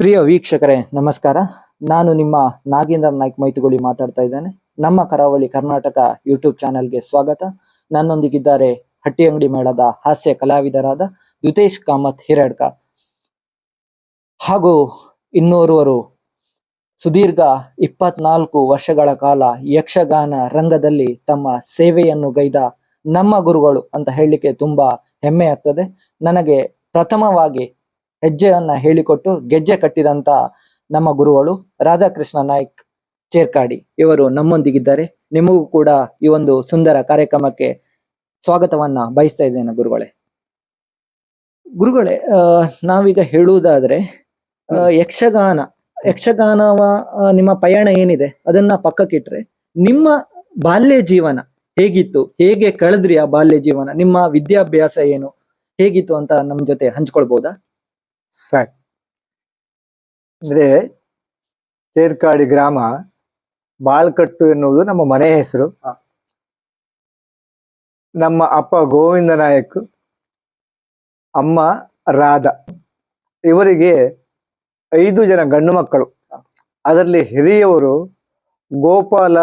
ಪ್ರಿಯ ವೀಕ್ಷಕರೇ, ನಮಸ್ಕಾರ. ನಾನು ನಿಮ್ಮ ನಾಗೇಂದ್ರ ನಾಯ್ಕ್ ಮೈತುಗುಳಿ ಮಾತಾಡ್ತಾ ಇದ್ದೇನೆ. ನಮ್ಮ ಕರಾವಳಿ ಕರ್ನಾಟಕ ಯೂಟ್ಯೂಬ್ ಚಾನೆಲ್ಗೆ ಸ್ವಾಗತ. ನನ್ನೊಂದಿಗಿದ್ದಾರೆ ಹಟ್ಟಿ ಅಂಗಡಿ ಮೇಳದ ಹಾಸ್ಯ ಕಲಾವಿದರಾದ ದ್ವಿತೇಶ್ ಕಾಮತ್ ಹಿರಾಡ್ಕ. ಹಾಗೂ ಇನ್ನೋರ್ವರು ಸುದೀರ್ಘ ಇಪ್ಪತ್ನಾಲ್ಕು ವರ್ಷಗಳ ಕಾಲ ಯಕ್ಷಗಾನ ರಂಗದಲ್ಲಿ ತಮ್ಮ ಸೇವೆಯನ್ನು ಗೈದ ನಮ್ಮ ಗುರುಗಳು ಅಂತ ಹೇಳಲಿಕ್ಕೆ ತುಂಬಾ ಹೆಮ್ಮೆ ಆಗ್ತದೆ. ನನಗೆ ಪ್ರಥಮವಾಗಿ ಹೆಜ್ಜೆಯನ್ನ ಹೇಳಿಕೊಟ್ಟು ಗೆಜ್ಜೆ ಕಟ್ಟಿದಂತ ನಮ್ಮ ಗುರುಗಳು ರಾಧಾಕೃಷ್ಣ ನಾಯ್ಕ್ ಚೇರ್ಕಾಡಿ ಇವರು ನಮ್ಮೊಂದಿಗಿದ್ದಾರೆ. ನಿಮಗೂ ಕೂಡ ಈ ಒಂದು ಸುಂದರ ಕಾರ್ಯಕ್ರಮಕ್ಕೆ ಸ್ವಾಗತವನ್ನ ಬಯಸ್ತಾ ಇದ್ದೇನೆ ಗುರುಗಳೇ. ಗುರುಗಳೇ ನಾವೀಗ ಹೇಳುವುದಾದ್ರೆ ಯಕ್ಷಗಾನ, ಯಕ್ಷಗಾನವ ನಿಮ್ಮ ಪಯಣ ಏನಿದೆ ಅದನ್ನ ಪಕ್ಕಕ್ಕಿಟ್ರೆ ನಿಮ್ಮ ಬಾಲ್ಯ ಜೀವನ ಹೇಗಿತ್ತು, ಹೇಗೆ ಕಳೆದ್ರಿ ಆ ಬಾಲ್ಯ ಜೀವನ, ನಿಮ್ಮ ವಿದ್ಯಾಭ್ಯಾಸ ಏನು, ಹೇಗಿತ್ತು ಅಂತ ನಮ್ ಜೊತೆ ಹಂಚ್ಕೊಳ್ಬಹುದಾ ಸರಿ. ಅಂದರೆ ತೇರ್ಕಾಡಿ ಗ್ರಾಮ ಬಾಳ್ಕಟ್ಟು ಎನ್ನುವುದು ನಮ್ಮ ಮನೆ ಹೆಸರು. ನಮ್ಮ ಅಪ್ಪ ಗೋವಿಂದ ನಾಯಕ್ ಅಮ್ಮ ರಾಧ. ಇವರಿಗೆ ಐದು ಜನ ಗಂಡು ಮಕ್ಕಳು. ಅದರಲ್ಲಿ ಹಿರಿಯವರು ಗೋಪಾಲ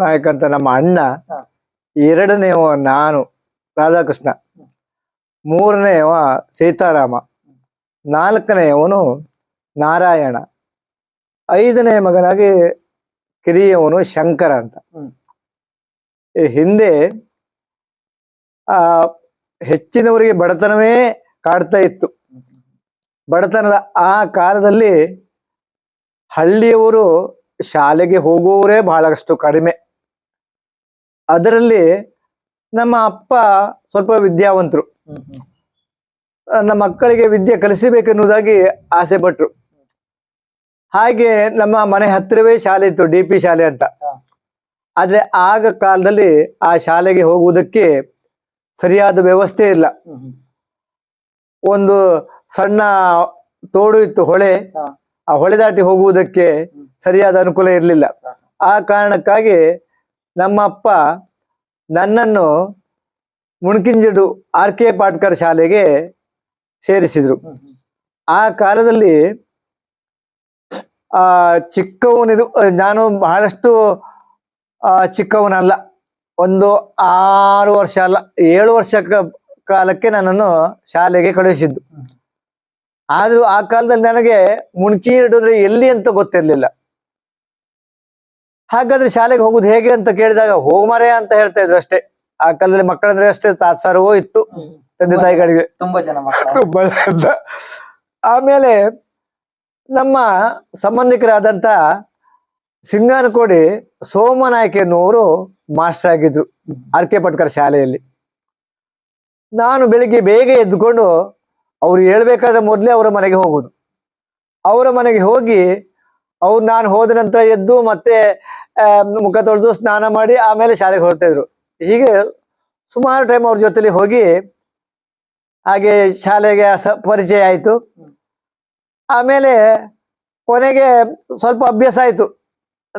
ನಾಯಕ್ ಅಂತ ನಮ್ಮ ಅಣ್ಣ. ಎರಡನೆಯವ ನಾನು ರಾಧಾಕೃಷ್ಣ ಮೂರನೆಯವ ಸೀತಾರಾಮ. ನಾಲ್ಕನೆಯವನು ನಾರಾಯಣ. ಐದನೇ ಮಗನಾಗಿ ಕಿರಿಯವನು ಶಂಕರ ಅಂತ. ಹಿಂದೆ ಆ ಹೆಚ್ಚಿನವರಿಗೆ ಬಡತನವೇ ಕಾಡ್ತಾ ಇತ್ತು. ಬಡತನದ ಆ ಕಾಲದಲ್ಲಿ ಹಳ್ಳಿಯವರು ಶಾಲೆಗೆ ಹೋಗುವವರೇ ಬಹಳಷ್ಟು ಕಡಿಮೆ. ಅದರಲ್ಲಿ ನಮ್ಮ ಅಪ್ಪ ಸ್ವಲ್ಪ ವಿದ್ಯಾವಂತರು. ನನ್ನ ಮಕ್ಕಳಿಗೆ ವಿದ್ಯೆ ಕಲಿಸಬೇಕೆನ್ನುವುದಾಗಿ ಆಸೆ ಪಟ್ರು. ಹಾಗೆ ನಮ್ಮ ಮನೆ ಹತ್ತಿರವೇ ಶಾಲೆ ಇತ್ತು ಡಿ ಪಿ ಶಾಲೆ ಅಂತ. ಆದ್ರೆ ಆಗ ಕಾಲದಲ್ಲಿ ಆ ಶಾಲೆಗೆ ಹೋಗುವುದಕ್ಕೆ ಸರಿಯಾದ ವ್ಯವಸ್ಥೆ ಇಲ್ಲ. ಒಂದು ಸಣ್ಣ ತೋಡು ಇತ್ತು ಹೊಳೆ. ಆ ಹೊಳೆ ದಾಟಿ ಹೋಗುವುದಕ್ಕೆ ಸರಿಯಾದ ಅನುಕೂಲ ಇರಲಿಲ್ಲ. ಆ ಕಾರಣಕ್ಕಾಗಿ ನಮ್ಮ ಅಪ್ಪ ನನ್ನನ್ನು ಮುಣಕಿಂಜಿಡು ಆರ್ ಕೆ ಪಾಟ್ಕರ್ ಶಾಲೆಗೆ ಸೇರಿಸಿದ್ರು. ಆ ಕಾಲದಲ್ಲಿ ಆ ಚಿಕ್ಕವನಿದು ನಾನು ಬಹಳಷ್ಟು ಆ ಚಿಕ್ಕವನಲ್ಲ. ಒಂದು ಆರು ವರ್ಷ ಅಲ್ಲ ಏಳು ವರ್ಷ ಕಾಲಕ್ಕೆ ನನ್ನನ್ನು ಶಾಲೆಗೆ ಕಳುಹಿಸಿದ್ದು. ಆದ್ರೂ ಆ ಕಾಲದಲ್ಲಿ ನನಗೆ ಮುಣ್ಕಿ ಇಡೋದ್ರೆ ಎಲ್ಲಿ ಅಂತ ಗೊತ್ತಿರ್ಲಿಲ್ಲ. ಹಾಗಾದ್ರೆ ಶಾಲೆಗೆ ಹೋಗುದು ಹೇಗೆ ಅಂತ ಕೇಳಿದಾಗ ಹೋಗ್ಮರೆ ಅಂತ ಹೇಳ್ತಾ ಇದ್ರು ಅಷ್ಟೇ. ಆ ಕಾಲದಲ್ಲಿ ಮಕ್ಕಳಂದ್ರೆ ಅಷ್ಟೇ ತಾತ್ಸಾರವೋ ಇತ್ತು. ತಂದೆ ತಾಯಿಗಳಿಗೆ. ತುಂಬಾ ಜನ ತುಂಬಾ ಅಂತ. ಆಮೇಲೆ ನಮ್ಮ ಸಂಬಂಧಿಕರಾದಂತ ಸಿಂಗಾನಕೋಡಿ ಸೋಮನಾಯಕ್ ಎನ್ನುವರು ಮಾಸ್ಟರ್ ಆಗಿದ್ರು ಆರ್ ಕೆ ಪಟ್ಕರ್ ಶಾಲೆಯಲ್ಲಿ. ನಾನು ಬೆಳಿಗ್ಗೆ ಬೇಗ ಎದ್ದುಕೊಂಡು ಅವ್ರು ಹೇಳ್ಬೇಕಾದ್ರೆ ಮೊದಲೇ ಅವರ ಮನೆಗೆ ಹೋಗೋದು. ಅವರ ಮನೆಗೆ ಹೋಗಿ ಅವ್ರು ನಾನು ಹೋದ ನಂತರ ಎದ್ದು ಮತ್ತೆ ಆ, ಮುಖ ತೊಳೆದು ಸ್ನಾನ ಮಾಡಿ ಆಮೇಲೆ ಶಾಲೆಗೆ ಹೊರಡ್ತಾ ಇದ್ರು. ಹೀಗೆ ಸುಮಾರು ಟೈಮ್ ಅವ್ರ ಜೊತೆಲಿ ಹೋಗಿ ಹಾಗೆ ಶಾಲೆಗೆ ಪರಿಚಯ ಆಯಿತು. ಆಮೇಲೆ ಕೊನೆಗೆ ಸ್ವಲ್ಪ ಅಭ್ಯಾಸ ಆಯಿತು.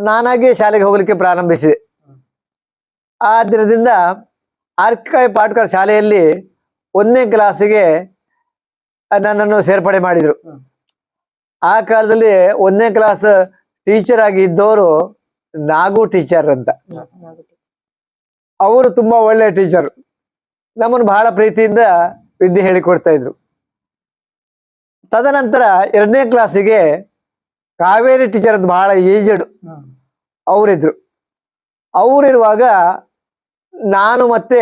ನಾನಾಗಿ ಶಾಲೆಗೆ ಹೋಗ್ಲಿಕ್ಕೆ ಪ್ರಾರಂಭಿಸಿದೆ. ಆ ದಿನದಿಂದ ಆರ್ಕಾಯ್ ಪಾಟ್ಕರ್ ಶಾಲೆಯಲ್ಲಿ ಒಂದನೇ ಕ್ಲಾಸಿಗೆ ನನ್ನನ್ನು ಸೇರ್ಪಡೆ ಮಾಡಿದ್ರು. ಆ ಕಾಲದಲ್ಲಿ ಒಂದನೇ ಕ್ಲಾಸ್ ಟೀಚರ್ ಆಗಿ ಇದ್ದವರು ನಾಗು ಟೀಚರ್ ಅಂತ. ಅವರು ತುಂಬಾ ಒಳ್ಳೆ ಟೀಚರ್ ನಮ್ಮನ್ನು ಬಹಳ ಪ್ರೀತಿಯಿಂದ ವಿದ್ಯೆ ಹೇಳಿಕೊಡ್ತಾ ಇದ್ರು. ತದನಂತರ ಎರಡನೇ ಕ್ಲಾಸಿಗೆ ಕಾವೇರಿ ಟೀಚರ್ ಬಹಳ ಏಜಡ್ ಅವರಿದ್ರು. ಅವರಿರುವಾಗ ನಾನು ಮತ್ತೆ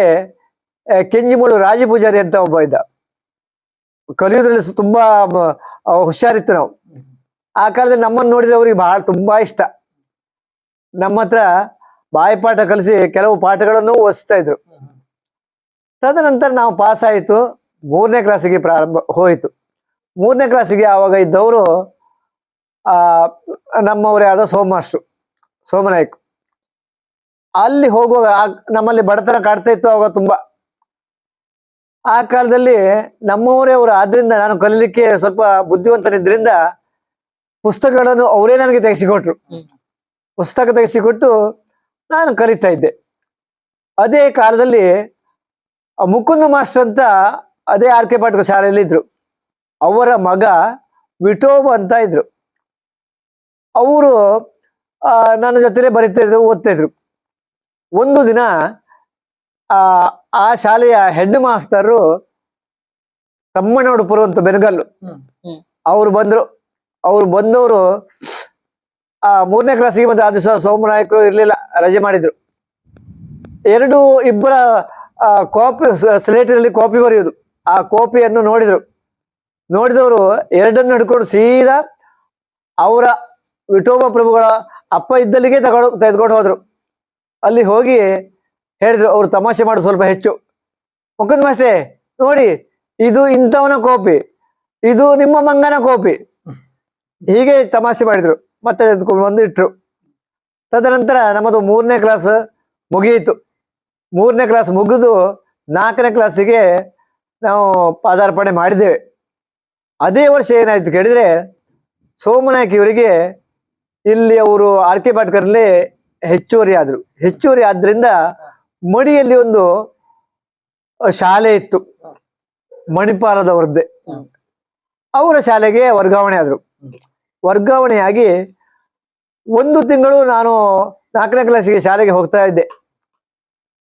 ಕೆಂಜಿಮೂಳು ರಾಜಪೂಜಾರಿ ರಾಜ ಪೂಜಾರಿ ಅಂತ ಒಬ್ಬ ಇದ್ದ. ಕಲಿಯೋದ್ರಲ್ಲಿ ತುಂಬಾ ಹುಷಾರಿತ್ತು ನಾವು. ಆ ಕಾಲದಲ್ಲಿ ನಮ್ಮನ್ನು ಅವ್ರಿಗೆ ಬಹಳ ತುಂಬಾ ಇಷ್ಟ. ನಮ್ಮ ಹತ್ರ ಬಾಯಿಪಾಠ ಕಲಿಸಿ ಕೆಲವು ಪಾಠಗಳನ್ನು ಓದಿಸ್ತಾ ಇದ್ರು. ತದನಂತರ ನಾವು ಪಾಸ್ ಆಯಿತು. ಮೂರನೇ ಕ್ಲಾಸಿಗೆ ಪ್ರಾರಂಭ ಹೋಯಿತು. ಮೂರನೇ ಕ್ಲಾಸಿಗೆ ಆವಾಗ ಇದ್ದವರು ಆ ನಮ್ಮವರೇ ಆದ ಸೋಮಾಸ್ಟ್ರು ಸೋಮನಾಯ್ಕ. ಅಲ್ಲಿ ಹೋಗುವಾಗ ನಮ್ಮಲ್ಲಿ ಬಡತನ ಕಾಡ್ತಾ ಇತ್ತು ಆವಾಗ ತುಂಬಾ. ಆ ಕಾಲದಲ್ಲಿ ನಮ್ಮವರೇ ಅವರು ಆದ್ರಿಂದ ನಾನು ಕಲೀಲಿಕ್ಕೆ ಸ್ವಲ್ಪ ಬುದ್ಧಿವಂತನಿದ್ರಿಂದ ಪುಸ್ತಕಗಳನ್ನು ಅವರೇ ನನಗೆ ತೆಗೆಸಿಕೊಟ್ರು. ಪುಸ್ತಕ ತೆಗೆಸಿಕೊಟ್ಟು ನಾನು ಕಲಿತಾ ಇದ್ದೆ. ಅದೇ ಕಾಲದಲ್ಲಿ ಮುಕುಂದ ಮಾಸ್ಟರ್ ಅಂತ ಅದೇ ಆರ್ ಕೆ ಪಾಟ್ಕ ಶಾಲೆಯಲ್ಲಿ ಇದ್ರು ಅವರ ಮಗ ವಿಠೋಬ ಅಂತ ಇದ್ರು. ಅವರು ನನ್ನ ಜೊತೆಲೆ ಬರೀತಾ ಇದ್ರು ಓದ್ತಾ ಇದ್ರು ಒಂದು ದಿನ ಆ ಆ ಶಾಲೆಯ ಹೆಡ್ ಮಾಸ್ತರು ತಮ್ಮನೋಡುಪುರ ಅಂತ ಬೆನಗಲ್ಲು. ಅವ್ರು ಬಂದ್ರು. ಅವ್ರು ಬಂದವರು ಆ ಮೂರನೇ ಕ್ಲಾಸಿಗೆ ಬಂದ ಆ ದಿವಸ ಸೋಮನಾಯಕರು ಇರ್ಲಿಲ್ಲ ರಜೆ ಮಾಡಿದ್ರು. ಎರಡು ಇಬ್ಬರ ಕಾಪಿ ಸ್ಲೇಟಿನಲ್ಲಿ ಕಾಪಿ ಬರೆಯುವುದು ಆ ಕೋಪಿಯನ್ನು ನೋಡಿದ್ರು. ನೋಡಿದವರು ಎರಡನ್ನು ಹಿಡ್ಕೊಂಡು ಸೀದಾ ಅವರ ವಿಠೋಬ ಪ್ರಭುಗಳ ಅಪ್ಪ ಇದ್ದಲ್ಲಿಗೆ ತಗೊಂಡು ತೆಗೆದುಕೊಂಡು ಹೋದ್ರು. ಅಲ್ಲಿ ಹೋಗಿ ಹೇಳಿದ್ರು, ಅವರು ತಮಾಷೆ ಮಾಡು ಸ್ವಲ್ಪ ಹೆಚ್ಚು. ಮುಖದ ಮಾಸೆ ನೋಡಿ, ಇದು ಇಂಥವನ ಕೋಪಿ, ಇದು ನಿಮ್ಮ ಮಂಗನ ಕೋಪಿ. ಹೀಗೆ ತಮಾಷೆ ಮಾಡಿದ್ರು, ಮತ್ತೆ ತೆಗೆದುಕೊಂಡು ಬಂದು ಇಟ್ರು. ತದನಂತರ ನಮ್ಮದು ಮೂರನೇ ಕ್ಲಾಸ್ ಮುಗಿಯಿತು. ಮೂರನೇ ಕ್ಲಾಸ್ ಮುಗಿದು ನಾಲ್ಕನೇ ಕ್ಲಾಸಿಗೆ ನಾವು ಪಾದಾರ್ಪಣೆ ಮಾಡಿದ್ದೇವೆ. ಅದೇ ವರ್ಷ ಏನಾಯ್ತು ಕೇಳಿದ್ರೆ, ಸೋಮನಾಯ್ಕ ಇವರಿಗೆ ಇಲ್ಲಿ ಅವರು ಆರ್ ಕೆ ಹೆಚ್ಚುವರಿ ಆದ್ರು. ಹೆಚ್ಚುವರಿ ಆದ್ರಿಂದ ಮಡಿಯಲ್ಲಿ ಒಂದು ಶಾಲೆ ಇತ್ತು. ಮಣಿಪಾಲದವರದ್ದೇ. ಅವರ ಶಾಲೆಗೆ ವರ್ಗಾವಣೆ ಆದ್ರು. ವರ್ಗಾವಣೆಯಾಗಿ ಒಂದು ತಿಂಗಳು ನಾನು ನಾಲ್ಕನೇ ಕ್ಲಾಸಿಗೆ ಶಾಲೆಗೆ ಹೋಗ್ತಾ ಇದ್ದೆ.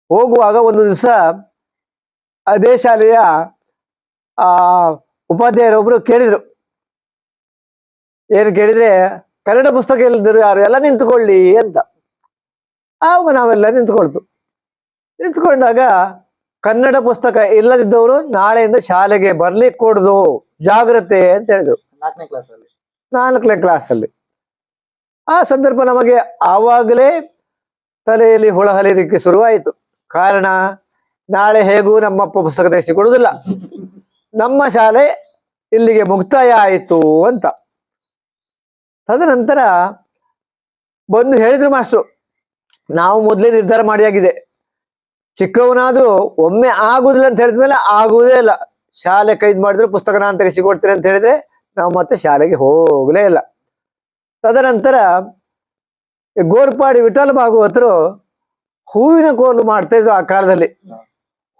ಹೋಗುವಾಗ ಒಂದು ದಿವಸ ಅದೇ ಶಾಲೆಯ ಆ ಉಪಾಧ್ಯಾಯರೊಬ್ರು ಕೇಳಿದ್ರು. ಏನು ಕೇಳಿದ್ರೆ ಕನ್ನಡ ಪುಸ್ತಕ ಇಲ್ಲದ್ರು ಯಾರು ಎಲ್ಲ ನಿಂತ್ಕೊಳ್ಳಿ ಅಂತ. ಆವಾಗ ನಾವೆಲ್ಲ ನಿಂತ್ಕೊಳ್ತು. ನಿಂತ್ಕೊಂಡಾಗ ಕನ್ನಡ ಪುಸ್ತಕ ಇಲ್ಲದಿದ್ದವರು ನಾಳೆಯಿಂದ ಶಾಲೆಗೆ ಬರ್ಲಿಕ್ಕೆ ಕೊಡುದು ಜಾಗ್ರತೆ ಅಂತ ಹೇಳಿದ್ರು. ನಾಲ್ಕನೇ ಕ್ಲಾಸಲ್ಲಿ ನಾಲ್ಕನೇ ಕ್ಲಾಸಲ್ಲಿ ಆ ಸಂದರ್ಭ ನಮಗೆ ಆವಾಗಲೇ ತಲೆಯಲ್ಲಿ ಹುಳ ಶುರುವಾಯಿತು. ಕಾರಣ ನಾಳೆ ಹೇಗೂ ನಮ್ಮಪ್ಪ ಪುಸ್ತಕ ತೆಗೆಸಿಕೊಡುವುದಿಲ್ಲ. ನಮ್ಮ ಶಾಲೆ ಇಲ್ಲಿಗೆ ಮುಕ್ತಾಯ ಆಯಿತು ಅಂತ. ತದನಂತರ ಬಂದು ಹೇಳಿದ್ರು ಮಾಸ್ಟ್ರು ನಾವು ಮೊದಲೇ ನಿರ್ಧಾರ ಮಾಡಿಯಾಗಿದೆ. ಚಿಕ್ಕವನಾದ್ರೂ ಒಮ್ಮೆ ಆಗುದಿಲ್ಲ ಅಂತ ಹೇಳಿದ್ಮೇಲೆ ಆಗುವುದೇ ಇಲ್ಲ. ಶಾಲೆ ಕೈದ್ ಮಾಡಿದ್ರು ಪುಸ್ತಕ ನಾನು ತೆಗೆಸಿಕೊಡ್ತೇನೆ ಅಂತ ಹೇಳಿದ್ರೆ ನಾವು ಮತ್ತೆ ಶಾಲೆಗೆ ಹೋಗಲೇ ಇಲ್ಲ. ತದನಂತರ ಗೋರ್ಪಾಡಿ ವಿಠಲ ಭಾಗವತರು ಹೂವಿನ ಕೋಲು ಮಾಡ್ತಾ ಇದ್ರು ಆ ಕಾಲದಲ್ಲಿ.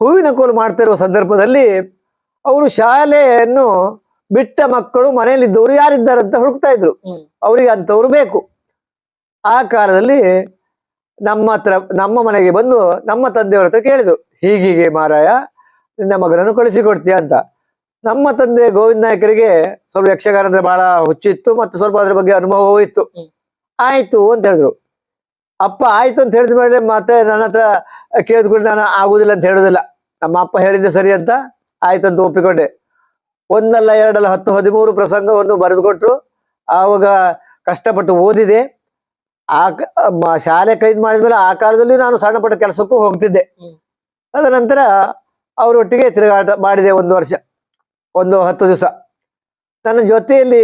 ಹೂವಿನ ಕೋಲು ಮಾಡ್ತಿರುವ ಸಂದರ್ಭದಲ್ಲಿ ಅವರು ಶಾಲೆಯನ್ನು ಬಿಟ್ಟ ಮಕ್ಕಳು ಮನೆಯಲ್ಲಿದ್ದವರು ಯಾರಿದ್ದಾರೆ ಅಂತ ಹುಡುಕ್ತಾ ಇದ್ರು. ಅವರಿಗೆ ಅಂತವ್ರು ಬೇಕು. ಆ ಕಾಲದಲ್ಲಿ ನಮ್ಮ ಹತ್ರ ನಮ್ಮ ಮನೆಗೆ ಬಂದು ನಮ್ಮ ತಂದೆಯವರ ಹತ್ರ ಕೇಳಿದ್ರು ಹೀಗೀಗೆ ಮಾರಾಯ ನಿನ್ನ ಮಗನನ್ನು ಕಳಿಸಿಕೊಡ್ತೀಯ ಅಂತ. ನಮ್ಮ ತಂದೆ ಗೋವಿಂದ ನಾಯಕರಿಗೆ ಸ್ವಲ್ಪ ಯಕ್ಷಗಾನ ಅಂದ್ರೆ ಬಹಳ ಹುಚ್ಚಿತ್ತು ಮತ್ತು ಸ್ವಲ್ಪ ಅದ್ರ ಬಗ್ಗೆ ಅನುಭವವೂ ಇತ್ತು. ಆಯ್ತು ಅಂತ ಹೇಳಿದ್ರು. ಅಪ್ಪ ಆಯ್ತು ಅಂತ ಹೇಳಿದ ಮೇಲೆ ಮತ್ತೆ ನನ್ನ ಹತ್ರ ಕೇಳಿದ್ಕೊಂಡು ನಾನು ಆಗುದಿಲ್ಲ ಅಂತ ಹೇಳುದಿಲ್ಲ. ನಮ್ಮ ಅಪ್ಪ ಹೇಳಿದ್ದೆ ಸರಿ ಅಂತ ಆಯ್ತಂತ ಒಪ್ಪಿಕೊಂಡೆ. ಒಂದಲ್ಲ ಎರಡಲ್ಲ ಹತ್ತು ಹದಿಮೂರು ಪ್ರಸಂಗವನ್ನು ಬರೆದುಕೊಟ್ರು. ಆವಾಗ ಕಷ್ಟಪಟ್ಟು ಓದಿದೆ. ಆ ಶಾಲೆ ಕೈದ್ ಮಾಡಿದ್ಮೇಲೆ ಆ ಕಾಲದಲ್ಲಿ ನಾನು ಸಣ್ಣ ಪಟ್ಟ ಕೆಲಸಕ್ಕೂ ಹೋಗ್ತಿದ್ದೆ. ಅದ ನಂತರ ಅವರೊಟ್ಟಿಗೆ ತಿರುಗಾಟ ಮಾಡಿದೆ ಒಂದು ವರ್ಷ ಒಂದು ಹತ್ತು ದಿವಸ. ನನ್ನ ಜೊತೆಯಲ್ಲಿ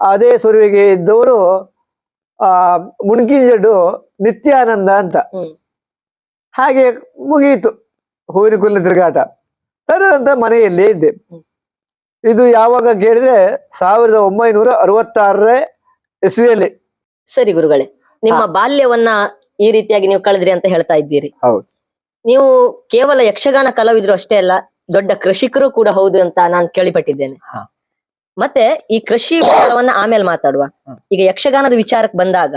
ಅದೇ ಸುರುವಿಗೆ ಇದ್ದವರು ಆ ಮುಣ್ಕಿಜಡ್ಡು ನಿತ್ಯಾನಂದ ಅಂತ. ಹಾಗೆ ಮುಗಿಯಿತು. ಹೂವಿನ ಕುಲ್ಲ ತಿರುಗಾಟ. ಅಂತ ಮನೆಯಲ್ಲೇ ಇದ್ದೆ. ಇದು ಯಾವಾಗ ಕೇಳಿದ್ರೆ ಸಾವಿರದ ಒಂಬೈನೂರ ಅರವತ್ತಾರರ ಇಸ್ವಿಯಲ್ಲಿ. ಸರಿ ಗುರುಗಳೇ ನಿಮ್ಮ ಬಾಲ್ಯವನ್ನ ಈ ರೀತಿಯಾಗಿ ನೀವು ಕಳೆದ್ರಿ ಅಂತ ಹೇಳ್ತಾ ಇದ್ದೀರಿ. ಹೌದು. ನೀವು ಕೇವಲ ಯಕ್ಷಗಾನ ಕಲಾವಿದ್ರು ಅಷ್ಟೇ ಅಲ್ಲ ದೊಡ್ಡ ಕೃಷಿಕರು ಕೂಡ ಹೌದು ಅಂತ ನಾನು ಕೇಳಿಪಟ್ಟಿದ್ದೇನೆ. ಮತ್ತೆ ಈ ಕೃಷಿ ವಿಚಾರವನ್ನ ಆಮೇಲೆ ಮಾತಾಡುವ. ಈಗ ಯಕ್ಷಗಾನದ ವಿಚಾರಕ್ಕೆ ಬಂದಾಗ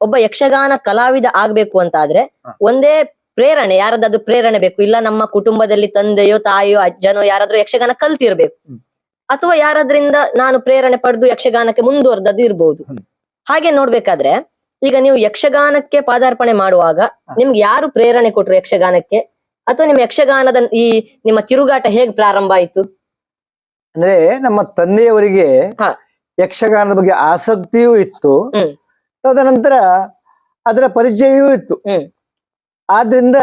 ಒಬ್ಬ ಯಕ್ಷಗಾನ ಕಲಾವಿದ ಆಗ್ಬೇಕು ಅಂತ ಆದ್ರೆ ಒಂದೇ ಪ್ರೇರಣೆ ಯಾರದಾದ್ರು ಪ್ರೇರಣೆ ಬೇಕು ಇಲ್ಲ ನಮ್ಮ ಕುಟುಂಬದಲ್ಲಿ ತಂದೆಯೋ ತಾಯಿಯೋ ಅಜ್ಜನೋ ಯಾರಾದ್ರೂ ಯಕ್ಷಗಾನ ಕಲ್ತಿರ್ಬೇಕು ಅಥವಾ ಯಾರಾದ್ರಿಂದ ನಾನು ಪ್ರೇರಣೆ ಪಡೆದು ಯಕ್ಷಗಾನಕ್ಕೆ ಮುಂದುವರೆದದ್ದು ಇರ್ಬೋದು ಹ್ಮ್. ಹಾಗೆ ನೋಡ್ಬೇಕಾದ್ರೆ ಈಗ ನೀವು ಯಕ್ಷಗಾನಕ್ಕೆ ಪಾದಾರ್ಪಣೆ ಮಾಡುವಾಗ. ನಿಮ್ಗೆ ಯಾರು ಪ್ರೇರಣೆ ಕೊಟ್ರು ಯಕ್ಷಗಾನಕ್ಕೆ ಅಥವಾ ನಿಮ್ಮ ಯಕ್ಷಗಾನದ ಈ ನಿಮ್ಮ ತಿರುಗಾಟ ಹೇಗ್ ಪ್ರಾರಂಭ ಆಯ್ತು ಅಂದ್ರೆ ನಮ್ಮ ತಂದೆಯವರಿಗೆ. ಯಕ್ಷಗಾನದ ಬಗ್ಗೆ ಆಸಕ್ತಿಯೂ ಇತ್ತು ಹ್ಮ್. ತದನಂತರ ಅದರ ಪರಿಚಯವೂ ಇತ್ತು. ಆದ್ರಿಂದ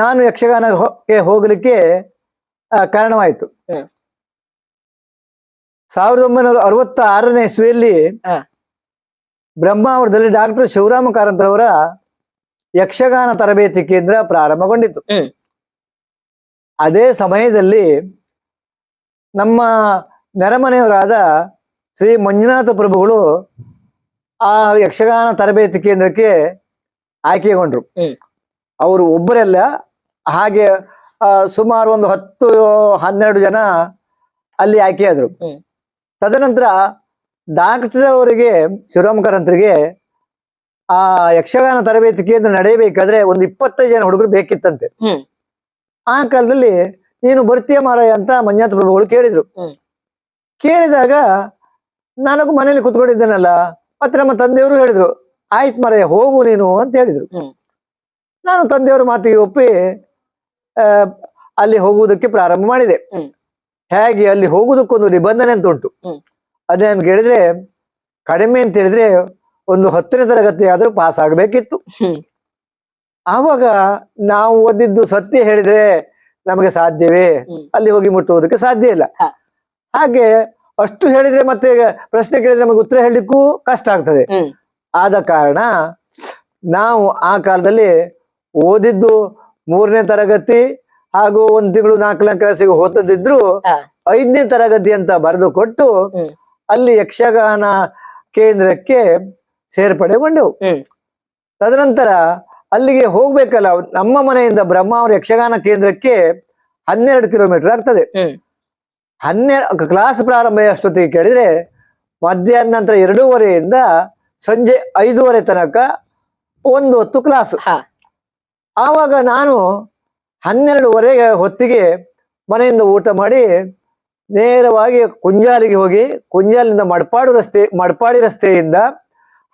ನಾನು ಯಕ್ಷಗಾನಕ್ಕೆ ಹೋಗಲಿಕ್ಕೆ ಕಾರಣವಾಯಿತು. ಸಾವಿರದ ಒಂಬೈನೂರ ಅರವತ್ತ ಆರನೇ ಇಸ್ವಿಯಲ್ಲಿ. ಬ್ರಹ್ಮಾವರದಲ್ಲಿ ಡಾಕ್ಟರ್ ಶಿವರಾಮ ಕಾರಂತರವರ ಯಕ್ಷಗಾನ ತರಬೇತಿ ಕೇಂದ್ರ ಪ್ರಾರಂಭಗೊಂಡಿತು ಅದೇ ಸಮಯದಲ್ಲಿ ನಮ್ಮ ನೆರೆಮನೆಯವರಾದ ಶ್ರೀ ಮಂಜುನಾಥ ಪ್ರಭುಗಳು ಆ ಯಕ್ಷಗಾನ ತರಬೇತಿ ಕೇಂದ್ರಕ್ಕೆ ಆಯ್ಕೆಗೊಂಡ್ರು. ಅವರು ಒಬ್ಬರೆಲ್ಲ ಹಾಗೆ ಆ, ಸುಮಾರು ಒಂದು ಹತ್ತು ಹನ್ನೆರಡು ಜನ ಅಲ್ಲಿ ಆಯ್ಕೆಯಾದ್ರು. ಆದ್ರು ತದನಂತರ ಡಾಕ್ಟರ್ ಅವರಿಗೆ ಶಿವರಾಮಕರಂತರಿಗೆ ಆ ಯಕ್ಷಗಾನ ತರಬೇತಿ ಕೇಂದ್ರ ನಡೆಯಬೇಕಾದ್ರೆ ಒಂದು ಇಪ್ಪತ್ತೈದು ಜನ ಹುಡುಗರು ಬೇಕಿತ್ತಂತೆ. ಆ ಕಾಲದಲ್ಲಿ ನೀನು ಬರ್ತೀಯ ಮಾರಾಯ ಅಂತ ಮಂಜಾತ ಪ್ರಭುಗಳು ಕೇಳಿದ್ರು. ಕೇಳಿದಾಗ ನನಗೂ ಮನೇಲಿ ಕುತ್ಕೊಂಡಿದ್ದೇನಲ್ಲ? ಮತ್ತೆ ನಮ್ಮ ತಂದೆಯವರು ಹೇಳಿದ್ರು ಆಯ್ತು ಮರೆ ಹೋಗು ನೀನು ಅಂತ ಹೇಳಿದ್ರು. ನಾನು ತಂದೆಯವರ ಮಾತಿಗೆ ಒಪ್ಪಿ ಅಲ್ಲಿ ಹೋಗುವುದಕ್ಕೆ ಪ್ರಾರಂಭ ಮಾಡಿದೆ. ಹೇಗೆ ಅಲ್ಲಿ ಹೋಗುವುದಕ್ಕೊಂದು ನಿಬಂಧನೆ ಅಂತ ಉಂಟು. ಹ್ಮ್. ಅದೇ ಅಂತ ಕೇಳಿದ್ರೆ ಕಡಿಮೆ ಅಂತ ಹೇಳಿದ್ರೆ ಒಂದು ಹತ್ತನೇ ತರಗತಿ ಆದ್ರೂ ಪಾಸ್ ಆಗಬೇಕಿತ್ತು. ಆವಾಗ ನಾವು ಓದಿದ್ದು ಸತ್ಯ ಹೇಳಿದ್ರೆ ನಮಗೆ ಸಾಧ್ಯವೇ? ಅಲ್ಲಿ ಹೋಗಿ ಮುಟ್ಟುವುದಕ್ಕೆ ಸಾಧ್ಯ ಇಲ್ಲ. ಹಾಗೆ ಅಷ್ಟು ಹೇಳಿದ್ರೆ ಮತ್ತೆ ಪ್ರಶ್ನೆ ಕೇಳಿದ್ರೆ ನಮಗೆ ಉತ್ತರ ಹೇಳಲಿಕ್ಕೂ ಕಷ್ಟ ಆಗ್ತದೆ. ಆದ ಕಾರಣ ನಾವು ಆ ಕಾಲದಲ್ಲಿ ಓದಿದ್ದು ಮೂರನೇ ತರಗತಿ ಹಾಗೂ ಒಂದ್ ತಿಂಗಳು ನಾಲ್ಕನೇ ಕ್ಲಾಸಿಗೆ ಓದದಿದ್ರು. ಐದನೇ ತರಗತಿ ಅಂತ ಬರೆದು ಕೊಟ್ಟು ಅಲ್ಲಿ ಯಕ್ಷಗಾನ ಕೇಂದ್ರಕ್ಕೆ ಸೇರ್ಪಡೆಗೊಂಡೆವು ತದನಂತರ ಅಲ್ಲಿಗೆ ಹೋಗ್ಬೇಕಲ್ಲ ನಮ್ಮ ಮನೆಯಿಂದ ಬ್ರಹ್ಮಾವರ ಯಕ್ಷಗಾನ ಕೇಂದ್ರಕ್ಕೆ ಹನ್ನೆರಡು ಕಿಲೋಮೀಟರ್ ಆಗ್ತದೆ. ಹನ್ನೆರಡು ಕ್ಲಾಸ್ ಪ್ರಾರಂಭ ಅಷ್ಟೊತ್ತಿಗೆ ಕೇಳಿದ್ರೆ ಮಧ್ಯಾಹ್ನ ನಂತರ ಎರಡೂವರೆಯಿಂದ ಸಂಜೆ ಐದೂವರೆ ತನಕ ಒಂದು ಹೊತ್ತು ಕ್ಲಾಸ್. ಆವಾಗ ನಾನು ಹನ್ನೆರಡುವರೆಗೆ ಹೊತ್ತಿಗೆ ಮನೆಯಿಂದ ಊಟ ಮಾಡಿ ನೇರವಾಗಿ ಕುಂಜಾಲಿಗೆ ಹೋಗಿ ಕುಂಜಾಲಿಂದ ಮಡ್ಪಾಡು ರಸ್ತೆ ಮಡ್ಪಾಡಿ ರಸ್ತೆಯಿಂದ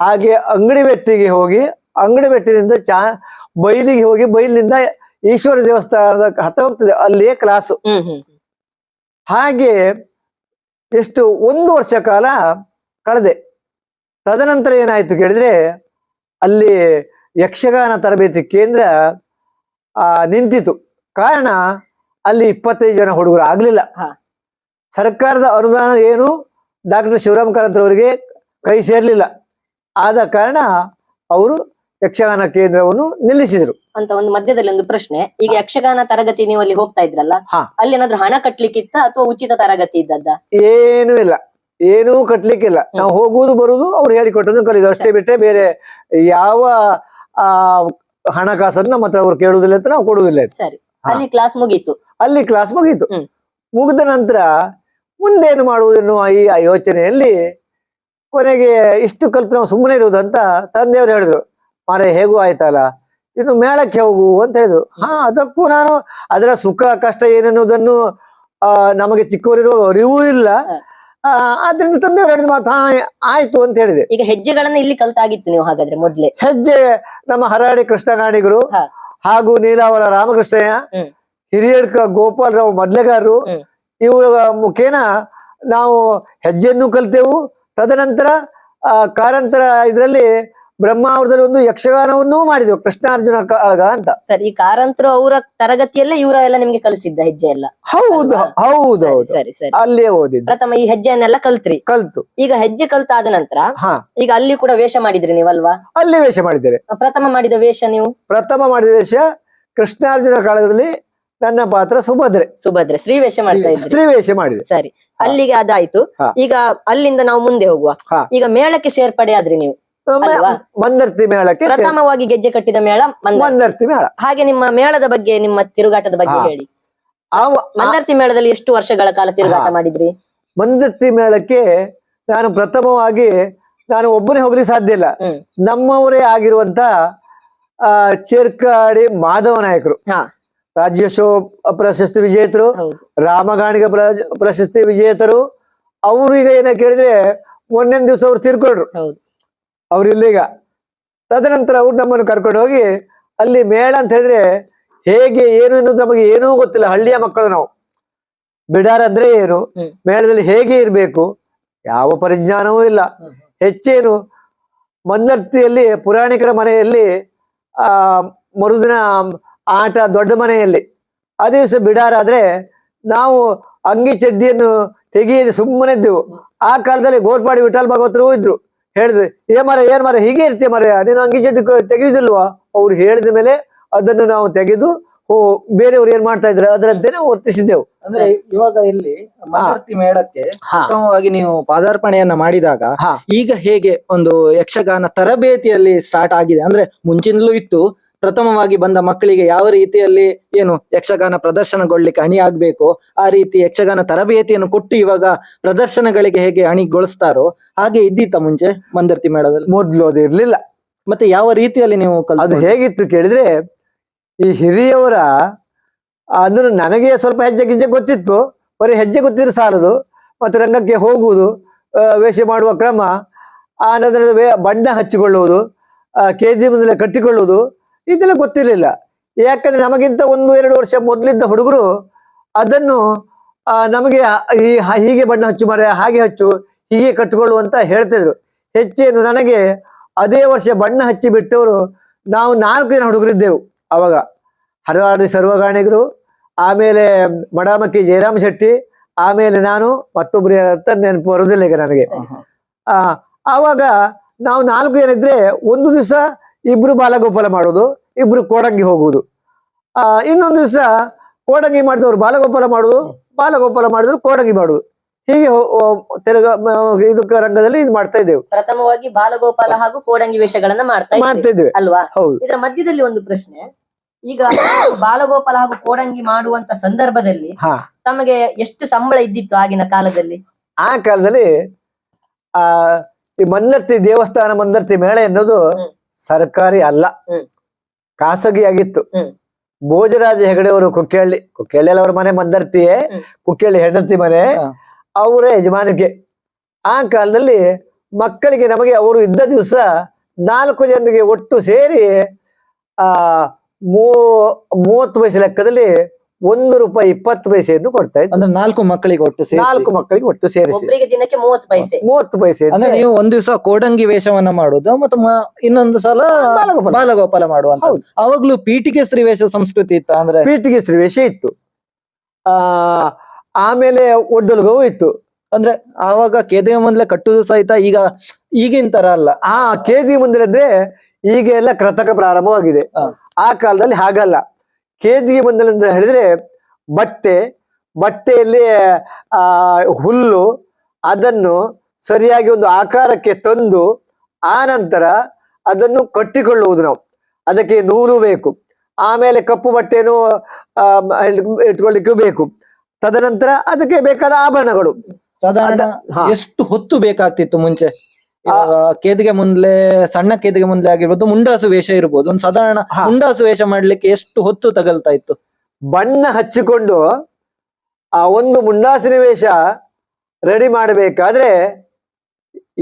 ಹಾಗೆ ಅಂಗಡಿ ಬೆಟ್ಟಿಗೆ ಹೋಗಿ ಅಂಗಡಿ ಬೆಟ್ಟಿನಿಂದ ಚಾ ಬೈಲಿಗೆ ಹೋಗಿ ಬೈಲಿನಿಂದ ಈಶ್ವರ ದೇವಸ್ಥಾನದ ಹತ್ರ ಹೋಗ್ತದೆ ಅಲ್ಲಿಯೇ ಕ್ಲಾಸು ಹಾಗೆ ಎಷ್ಟು ಒಂದು ವರ್ಷ ಕಾಲ ಕಳೆದೆ. ತದನಂತರ ಏನಾಯ್ತು ಕೇಳಿದ್ರೆ ಅಲ್ಲಿ ಯಕ್ಷಗಾನ ತರಬೇತಿ ಕೇಂದ್ರ ಆ ನಿಂತಿತು ಕಾರಣ ಅಲ್ಲಿ ಇಪ್ಪತ್ತೈದು ಜನ ಹುಡುಗರು ಆಗ್ಲಿಲ್ಲ. ಹಾ. ಸರ್ಕಾರದ ಅನುದಾನ ಏನು? ಡಾಕ್ಟರ್ ಶಿವರಾಮ್ ಕಾರಂತರವರಿಗೆ ಕೈ ಸೇರ್ಲಿಲ್ಲ. ಆದ ಕಾರಣ ಅವರು ಯಕ್ಷಗಾನ ಕೇಂದ್ರವನ್ನು ನಿಲ್ಲಿಸಿದರು. ಅಂತ ಒಂದು ಮಧ್ಯದಲ್ಲಿ ಒಂದು ಪ್ರಶ್ನೆ. ಈಗ ಯಕ್ಷಗಾನ ತರಗತಿ ನೀವು ಅಲ್ಲಿ ಹೋಗ್ತಾ ಇದ್ರಲ್ಲ ಹಾ. ಅಲ್ಲಿ ಏನಾದ್ರು ಹಣ ಕಟ್ಲಿಕ್ಕಿತ್ತ ಅಥವಾ ಉಚಿತ ತರಗತಿ ಇದ್ದದ್ದ? ಏನೂ ಇಲ್ಲ. ಏನೂ ಕಟ್ಲಿಕ್ಕಿಲ್ಲ. ನಾವು ಹೋಗುವುದು ಬರುವುದು ಅವ್ರು ಹೇಳಿಕೊಟ್ಟದನ್ನು ಕಲಿಯೋದು ಅಷ್ಟೇ ಬಿಟ್ಟೆ ಬೇರೆ ಯಾವ ಆ ಹಣಕಾಸನ್ನು ಹತ್ರ ಅವ್ರು ಕೇಳುದಿಲ್ಲ ಅಂತ ನಾವು ಕೊಡುವುದಿಲ್ಲ ಸರಿ. ಅಲ್ಲಿ ಕ್ಲಾಸ್ ಮುಗೀತು. ಅಲ್ಲಿ ಕ್ಲಾಸ್ ಮುಗೀತು. ಮುಗಿದ ನಂತರ ಮುಂದೇನು ಮಾಡುವುದೆನ್ನುವ ಈ ಆ ಯೋಚನೆಯಲ್ಲಿ ಕೊನೆಗೆ ಇಷ್ಟು ಕಲ್ತು ನಾವು ಸುಮ್ಮನೆ ಇರುವುದಂತ ತಂದೆಯವರು ಹೇಳಿದ್ರು. ಮಾರೆ ಹೇಗೂ ಆಯ್ತಲ್ಲ? ಇನ್ನು ಮೇಳಕ್ಕೆ ಹೋಗು ಅಂತ ಹೇಳಿದ್ರು. ಹಾ ಅದಕ್ಕೂ ನಾನು ಅದರ ಸುಖ ಕಷ್ಟ ಏನನ್ನುವುದನ್ನು ಆ ನಮಗೆ ಚಿಕ್ಕವರಿರುವ ಅರಿವೂ ಇಲ್ಲ. ಆದ್ರಿಂದ ತಂದೆಯವರು ಹೇಳಿದ ಮಾತು ಆಯ್ತು ಅಂತ ಹೇಳಿದೆ ಈಗ ಹೆಜ್ಜೆಗಳನ್ನ ಇಲ್ಲಿ ಕಲ್ತಾಗಿತ್ತು ನೀವು ಹಾಗಾದ್ರೆ ಮೊದ್ಲೇ ಹೆಜ್ಜೆ ನಮ್ಮ ಹರಾಡಿ ಕೃಷ್ಣಗಾಣಿಗರು. ಹಾಗೂ ನೀಲಾವರ ರಾಮಕೃಷ್ಣಯ್ಯ. ಹಿರಿಯಡ್ಕ ಗೋಪಾಲರಾವ್ ಮೊದ್ಲೆಗಾರರು. ಇವರ ಮುಖೇನ ನಾವು ಹೆಜ್ಜೆಯನ್ನು ಕಲ್ತೆವು ತದನಂತರ ಆ ಕಾರಂತರ ಇದರಲ್ಲಿ ಬ್ರಹ್ಮಾವರದಲ್ಲಿ ಒಂದು ಯಕ್ಷಗಾನವನ್ನು ಮಾಡಿದೆವು ಕೃಷ್ಣಾರ್ಜುನ ಕಾಳಗ ಅಂತ. ಸರಿ ಕಾರಂತರು ಅವರ ತರಗತಿಯಲ್ಲೇ ಇವರ ಎಲ್ಲ ನಿಮ್ಗೆ ಕಲಿಸಿದ್ದ ಹೆಜ್ಜೆ ಎಲ್ಲ. ಹೌದು ಹೌದು ಸರಿ, ಹೌದು. ಸರಿ ಅಲ್ಲೇ ಓದಿದ್ದು. ಪ್ರಥಮ ಈ ಹೆಜ್ಜೆಯನ್ನೆಲ್ಲ ಕಲ್ತ್ರಿ. ಕಲ್ತು. ಈಗ ಹೆಜ್ಜೆ ಕಲ್ತಾದ ನಂತರ ಹಾ. ಈಗ ಅಲ್ಲಿ ಕೂಡ ವೇಷ ಮಾಡಿದ್ರಿ ನೀವಲ್ವಾ? ಅಲ್ಲಿ ವೇಷ ಮಾಡಿದ್ದೇನೆ ಪ್ರಥಮ ಮಾಡಿದ ವೇಷ ನೀವು? ಪ್ರಥಮ ಮಾಡಿದ ವೇಷ ಕೃಷ್ಣಾರ್ಜುನ ಕಾಳಗದಲ್ಲಿ ನನ್ನ ಪಾತ್ರ ಸುಭದ್ರೆ. ಸುಭದ್ರೆ ಸ್ತ್ರೀ ವೇಷ ಮಾಡ್ತಾ ಇದ್ರಿ. ಸ್ತ್ರೀ ವೇಷ ಮಾಡಿದೆ. ಸರಿ ಅಲ್ಲಿಗೆ ಅದಾಯ್ತು. ಈಗ ಅಲ್ಲಿಂದ ನಾವು ಮುಂದೆ ಹೋಗುವ. ಈಗ ಮೇಳಕ್ಕೆ ಸೇರ್ಪಡೆ ಆದ್ರಿ ನೀವು. ಅಲ್ವಾ? ಮಂದರ್ತಿ ಮೇಳಕ್ಕೆ ಸೇರ್- ಪ್ರಥಮವಾಗಿ ಗೆಜ್ಜೆ ಕಟ್ಟಿದ ಮೇಳ ಮಂದ ಮಂದರ್ತಿ ಮೇಳ. ಹಾಗೆ ನಿಮ್ಮ ಮೇಳದ ಬಗ್ಗೆ ನಿಮ್ಮ ತಿರುಗಾಟದ ಬಗ್ಗೆ ಹಾ. ಹೇಳಿ. ಆ ಮಂದರ್ತಿ ಮೇಳದಲ್ಲಿ ಎಷ್ಟು ವರ್ಷಗಳ ಕಾಲ ತಿರುಗಾಟ ಹಾ. ಮಾಡಿದ್ರಿ? ಮಂದರ್ತಿ ಮೇಳಕ್ಕೆ ನಾನು ಪ್ರಥಮವಾಗಿ ನಾನು ಒಬ್ಬನೇ ಹೋಗ್ಲಿಕ್ಕೆ ಸಾಧ್ಯ ಇಲ್ಲ. ಹ್ಮ್. ನಮ್ಮವರೇ ಆಗಿರುವಂತ ಆ ಚೇರ್ಕಾಡಿ ಮಾಧವ ನಾಯಕರು. ಹಾ. ರಾಜ್ಯೋತ್ಸವ ಪ್ರಶಸ್ತಿ ವಿಜೇತರು ಹೌದು. ರಾಮಗಾಣಿಗ ಪ್ರಶಸ್ತಿ ವಿಜೇತರು. ಅವರು ಈಗ ಏನ ಕೇಳಿದ್ರೆ ಮೊನ್ನೆ ದಿವಸ ಅವ್ರು ತೀರ್ಕೊಂಡ್ರು ಹೌದು. ಅವ್ರು ಇಲ್ಲೀಗ ತದನಂತರ ಅವ್ರು ನಮ್ಮನ್ನು ಕರ್ಕೊಂಡು ಹೋಗಿ ಅಲ್ಲಿ ಮೇಳ ಅಂತ ಹೇಳಿದ್ರೆ ಹೇಗೆ ಏನು ಅನ್ನೋದು ನಮಗೆ ಏನೂ ಗೊತ್ತಿಲ್ಲ. ಹಳ್ಳಿಯ ಮಕ್ಕಳು ನಾವು. ಬಿಡಾರ ಅಂದ್ರೆ ಏನು? ಮೇಳದಲ್ಲಿ ಹೇಗೆ ಇರಬೇಕು? ಯಾವ ಪರಿಜ್ಞಾನವೂ ಇಲ್ಲ. ಹೆಚ್ಚೇನು? ಮಂದರ್ತಿಯಲ್ಲಿ ಪುರಾಣಿಕರ ಮನೆಯಲ್ಲಿ ಆ ಮರುದಿನ ಆಟ ದೊಡ್ಡ ಮನೆಯಲ್ಲಿ. ಆ ದಿವಸ ಬಿಡಾರ ಆದ್ರೆ ನಾವು ಅಂಗಿ ಚಡ್ಡಿಯನ್ನು ತೆಗೆಯದೆ ಸುಮ್ಮನೆ ಇದ್ದೆವು ಆ ಕಾಲದಲ್ಲಿ ಗೋರ್ಪಾಡಿ ವಿಠಲ್ ಭಗವತರು ಇದ್ರು. ಹೇಳಿದ್ರು ಏ ಮರ ಏನ್ ಮರ ಹೀಗೆ ಇರ್ತೀಯ ಮರ ನೀನು ಅಂಗಿ ಚಡ್ಡಿ ತೆಗೆಯುದಿಲ್ವಾ ತೆಗೆಯುವುದಿಲ್ವಾ ಅವ್ರು ಹೇಳಿದ ಮೇಲೆ ಅದನ್ನು ನಾವು ತೆಗೆದು ಓ ಬೇರೆಯವ್ರು ಏನ್ ಮಾಡ್ತಾ ಇದ್ರೆ ಅದರಂತೆ ನಾವು ವರ್ತಿಸಿದ್ದೆವು ಅಂದ್ರೆ ಇವಾಗ ಇಲ್ಲಿ ಮಂದರ್ತಿ ಮೇಳಕ್ಕೆ. ಉತ್ತಮವಾಗಿ ನೀವು ಪಾದಾರ್ಪಣೆಯನ್ನ ಮಾಡಿದಾಗ. ಈಗ ಹೇಗೆ ಒಂದು ಯಕ್ಷಗಾನ ತರಬೇತಿಯಲ್ಲಿ ಸ್ಟಾರ್ಟ್ ಆಗಿದೆ ಅಂದ್ರೆ ಮುಂಚಿನಲ್ಲೂ ಇತ್ತು ಪ್ರಥಮವಾಗಿ ಬಂದ ಮಕ್ಕಳಿಗೆ ಯಾವ ರೀತಿಯಲ್ಲಿ ಏನು ಯಕ್ಷಗಾನ ಪ್ರದರ್ಶನಗೊಳ್ಳಿಕ್ಕೆ ಅಣಿ ಆಗ್ಬೇಕು ಆ ರೀತಿ ಯಕ್ಷಗಾನ ತರಬೇತಿಯನ್ನು ಕೊಟ್ಟು ಇವಾಗ ಪ್ರದರ್ಶನಗಳಿಗೆ ಹೇಗೆ ಅಣಿಗೊಳಿಸ್ತಾರೋ ಹಾಗೆ ಇದ್ದಿತ್ತ ಮುಂಚೆ ಮಂದರ್ತಿ ಮೇಳದಲ್ಲಿ? ಮೊದ್ಲು ಅದು ಇರ್ಲಿಲ್ಲ. ಮತ್ತೆ ಯಾವ ರೀತಿಯಲ್ಲಿ ನೀವು ಅದು ಹೇಗಿತ್ತು ಕೇಳಿದ್ರೆ ಈ ಹಿರಿಯವರ ಅಂದ್ರೆ ನನಗೆ ಸ್ವಲ್ಪ ಹೆಜ್ಜೆ ಗಿಜ್ಜೆ ಗೊತ್ತಿತ್ತು ಬರೀ ಹೆಜ್ಜೆ ಗೊತ್ತಿದ್ರೆ ಸಾಲದು ಮತ್ತೆ ರಂಗಕ್ಕೆ ಹೋಗುವುದು ವೇಷ ಮಾಡುವ ಕ್ರಮ ಆ ನಂತರ ಬಣ್ಣ ಹಚ್ಚಿಕೊಳ್ಳುವುದು ಕೆಜಿ ಕೇದಿ ಮುಂದೆ ಕಟ್ಟಿಕೊಳ್ಳುವುದು ಇದೆಲ್ಲ ಗೊತ್ತಿರಲಿಲ್ಲ. ಯಾಕಂದ್ರೆ ನಮಗಿಂತ ಒಂದು ಎರಡು ವರ್ಷ ಮೊದಲಿದ್ದ ಹುಡುಗರು ಅದನ್ನು ಆ, ನಮಗೆ ಈ ಹೀಗೆ ಬಣ್ಣ ಹಚ್ಚು ಮರೆ ಹಾಗೆ ಹಚ್ಚು ಹೀಗೆ ಕಟ್ಟಿಕೊಳ್ಳು ಅಂತ ಹೇಳ್ತಿದ್ರು. ಹೆಚ್ಚೇನು ನನಗೆ ಅದೇ ವರ್ಷ ಬಣ್ಣ ಹಚ್ಚಿ ಬಿಟ್ಟವರು ನಾವು ನಾಲ್ಕು ಜನ ಹುಡುಗರಿದ್ದೆವು ಅವಾಗ. ಹರವಾಡಿ ಸರ್ವಗಾಣಿಗರು ಆಮೇಲೆ ಮಡಾಮಕ್ಕಿ ಜಯರಾಮ್ ಶೆಟ್ಟಿ ಆಮೇಲೆ ನಾನು ಮತ್ತೊಬ್ರು ಅಂತ ನೆನಪು ಬರೋದಿಲ್ಲ ಈಗ ನನಗೆ. ಆ ಅವಾಗ ನಾವು ನಾಲ್ಕು ಜನ ಇದ್ರೆ ಒಂದು ದಿವಸ ಇಬ್ರು ಬಾಲಗೋಪಾಲ ಮಾಡೋದು ಇಬ್ರು ಕೋಡಂಗಿ ಹೋಗುವುದು. ಆ ಇನ್ನೊಂದು ದಿವಸ ಕೋಡಂಗಿ ಮಾಡಿದವರು ಬಾಲಗೋಪಾಲ ಮಾಡುದು ಬಾಲಗೋಪಾಲ ಮಾಡಿದ್ರು ಕೋಡಂಗಿ ಮಾಡುದು ಹೀಗೆ ತೆಲುಗ ಇದು ರಂಗದಲ್ಲಿ ಇದು ಮಾಡ್ತಾ ಇದ್ದೇವೆ. ಪ್ರಥಮವಾಗಿ ಬಾಲಗೋಪಾಲ ಹಾಗೂ ಕೋಡಂಗಿ ವೇಷಗಳನ್ನ ಮಾಡ್ತಾ ಮಾಡ್ತಾ ಇದ್ದೇವೆ. ಅಲ್ವಾ? ಹೌದು. ಇದರ ಮಧ್ಯದಲ್ಲಿ ಒಂದು ಪ್ರಶ್ನೆ. ಈಗ ಬಾಲಗೋಪಾಲ ಹಾಗೂ ಕೋಡಂಗಿ ಮಾಡುವಂತ ಸಂದರ್ಭದಲ್ಲಿ ಹಾ. ತಮಗೆ ಎಷ್ಟು ಸಂಬಳ ಇದ್ದಿತ್ತು ಆಗಿನ ಕಾಲದಲ್ಲಿ? ಆ ಕಾಲದಲ್ಲಿ ಆ ಈ ಮಂದರ್ತಿ ದೇವಸ್ಥಾನ ಮಂದರ್ತಿ ಮೇಳ ಎನ್ನುವುದು ಸರ್ಕಾರಿ ಅಲ್ಲ. ಖಾಸಗಿಯಾಗಿತ್ತು. ಭೋಜರಾಜ ಭೋಜರಾಜ ಹೆಗಡೆಯವರು ಕುಕ್ಕೇಳ್ಳಿ ಕುಕ್ಕೇಳಿ ಅವ್ರ ಮನೆ ಮಂದರ್ತಿಯೇ ಕುಕ್ಕೆಹಳ್ಳಿ ಕುಕ್ಕೇಳಿ ಹೆಂಡತಿ ಮನೆ ಅವರೇ ಅವರ ಯಜಮಾನಿಕೆ. ಆ ಕಾಲದಲ್ಲಿ ಮಕ್ಕಳಿಗೆ ನಮಗೆ ಅವರು ಇದ್ದ ದಿವಸ ನಾಲ್ಕು ಜನರಿಗೆ ಒಟ್ಟು ಸೇರಿ ಆ ಮೂ ಮೂವತ್ತು ವಯಸ್ಸು ಲೆಕ್ಕದಲ್ಲಿ ಒಂದು ರೂಪಾಯಿ ಇಪ್ಪತ್ತು ಪೈಸೆಯನ್ನು ಕೊಡ್ತಾ ಇದ್ರು. ಅಂದ್ರೆ ನಾಲ್ಕು ಮಕ್ಕಳಿಗೆ ಒಟ್ಟು ಸೇರಿ ನಾಲ್ಕು ಮಕ್ಕಳಿಗೆ ಒಟ್ಟು ಸೇರಿಸಿ. ಒಬ್ಬರಿಗೆ ದಿನಕ್ಕೆ ಮೂವತ್ತು ಪೈಸೆ. ಮೂವತ್ತು ಪೈಸೆ ಅಂದ್ರೆ ಅಂದ್ರೆ ನೀವು ಒಂದ್ ದಿವಸ ಕೋಡಂಗಿ ವೇಷವನ್ನ ಮಾಡುದು ಮತ್ತು ಮ- ಇನ್ನೊಂದು ಸಲ ಬಾಲಗೋಪಾಲ. ಬಾಲಗೋಪಾಲ ಮಾಡುವಂತ ಹೌದು. ಅವಾಗ್ಲೂ ಪೀಠಿಗೆ ಸ್ತ್ರೀ ವೇಷ ಸಂಸ್ಕೃತಿ ಇತ್ತ ಅಂದ್ರೆ? ಪೀಠಿಗೆ ವೇಷ ಇತ್ತು. ಆ ಆಮೇಲೆ ಒಡ್ಡಲ್ಗವು ಇತ್ತು. ಅಂದ್ರೆ ಆವಾಗ ಕೇದಿ ಮೊದಲೇ ಕಟ್ಟುದು ಸಹಿತ ಈಗ ಈಗಿನ ತರ ಅಲ್ಲ. ಆ ಕೇದಿ ಮುಂದಿನದ್ರೆ ಈಗ ಎಲ್ಲ ಕೃತಕ ಪ್ರಾರಂಭವಾಗಿದೆ. ಹಾ. ಆ ಕಾಲದಲ್ಲಿ ಹಾಗಲ್ಲ. ಕೇದಿಗೆ ಬಂದಲೆಂದ ಹೇಳಿದ್ರೆ ಬಟ್ಟೆ ಬಟ್ಟೆಯಲ್ಲಿ ಆ ಹುಲ್ಲು ಅದನ್ನು ಸರಿಯಾಗಿ ಒಂದು ಆಕಾರಕ್ಕೆ ತಂದು ಆ ನಂತರ ಅದನ್ನು ಕಟ್ಟಿಕೊಳ್ಳುವುದು ನಾವು. ಅದಕ್ಕೆ ನೂಲು ಬೇಕು. ಆಮೇಲೆ ಕಪ್ಪು ಬಟ್ಟೆಯನ್ನು ಇಟ್ಕೊಳ್ಳಿಕ್ಕೂ ಬೇಕು. ತದನಂತರ ಅದಕ್ಕೆ ಬೇಕಾದ ಆಭರಣಗಳು. ಸಾಧಾರಣ ಎಷ್ಟು ಹೊತ್ತು ಬೇಕಾಗ್ತಿತ್ತು ಮುಂಚೆ? ಕೇದಿಗೆ ಮುಂದ್ಲೆ ಸಣ್ಣ ಕೇದಿಗೆ ಮುಂದ್ಲೆ ಆಗಿರ್ಬೋದು ಮುಂಡಾಸು ವೇಷ ಇರ್ಬೋದು. ಒಂದು ಸಾಧಾರಣ. ಮುಂಡಾಸು ವೇಷ ಮಾಡ್ಲಿಕ್ಕೆ ಎಷ್ಟು ಹೊತ್ತು ತಗಲ್ತಾ ಇತ್ತು? ಬಣ್ಣ ಹಚ್ಚಿಕೊಂಡು ಆ ಒಂದು ಮುಂಡಾಸಿನ ವೇಷ ರೆಡಿ ಮಾಡಬೇಕಾದ್ರೆ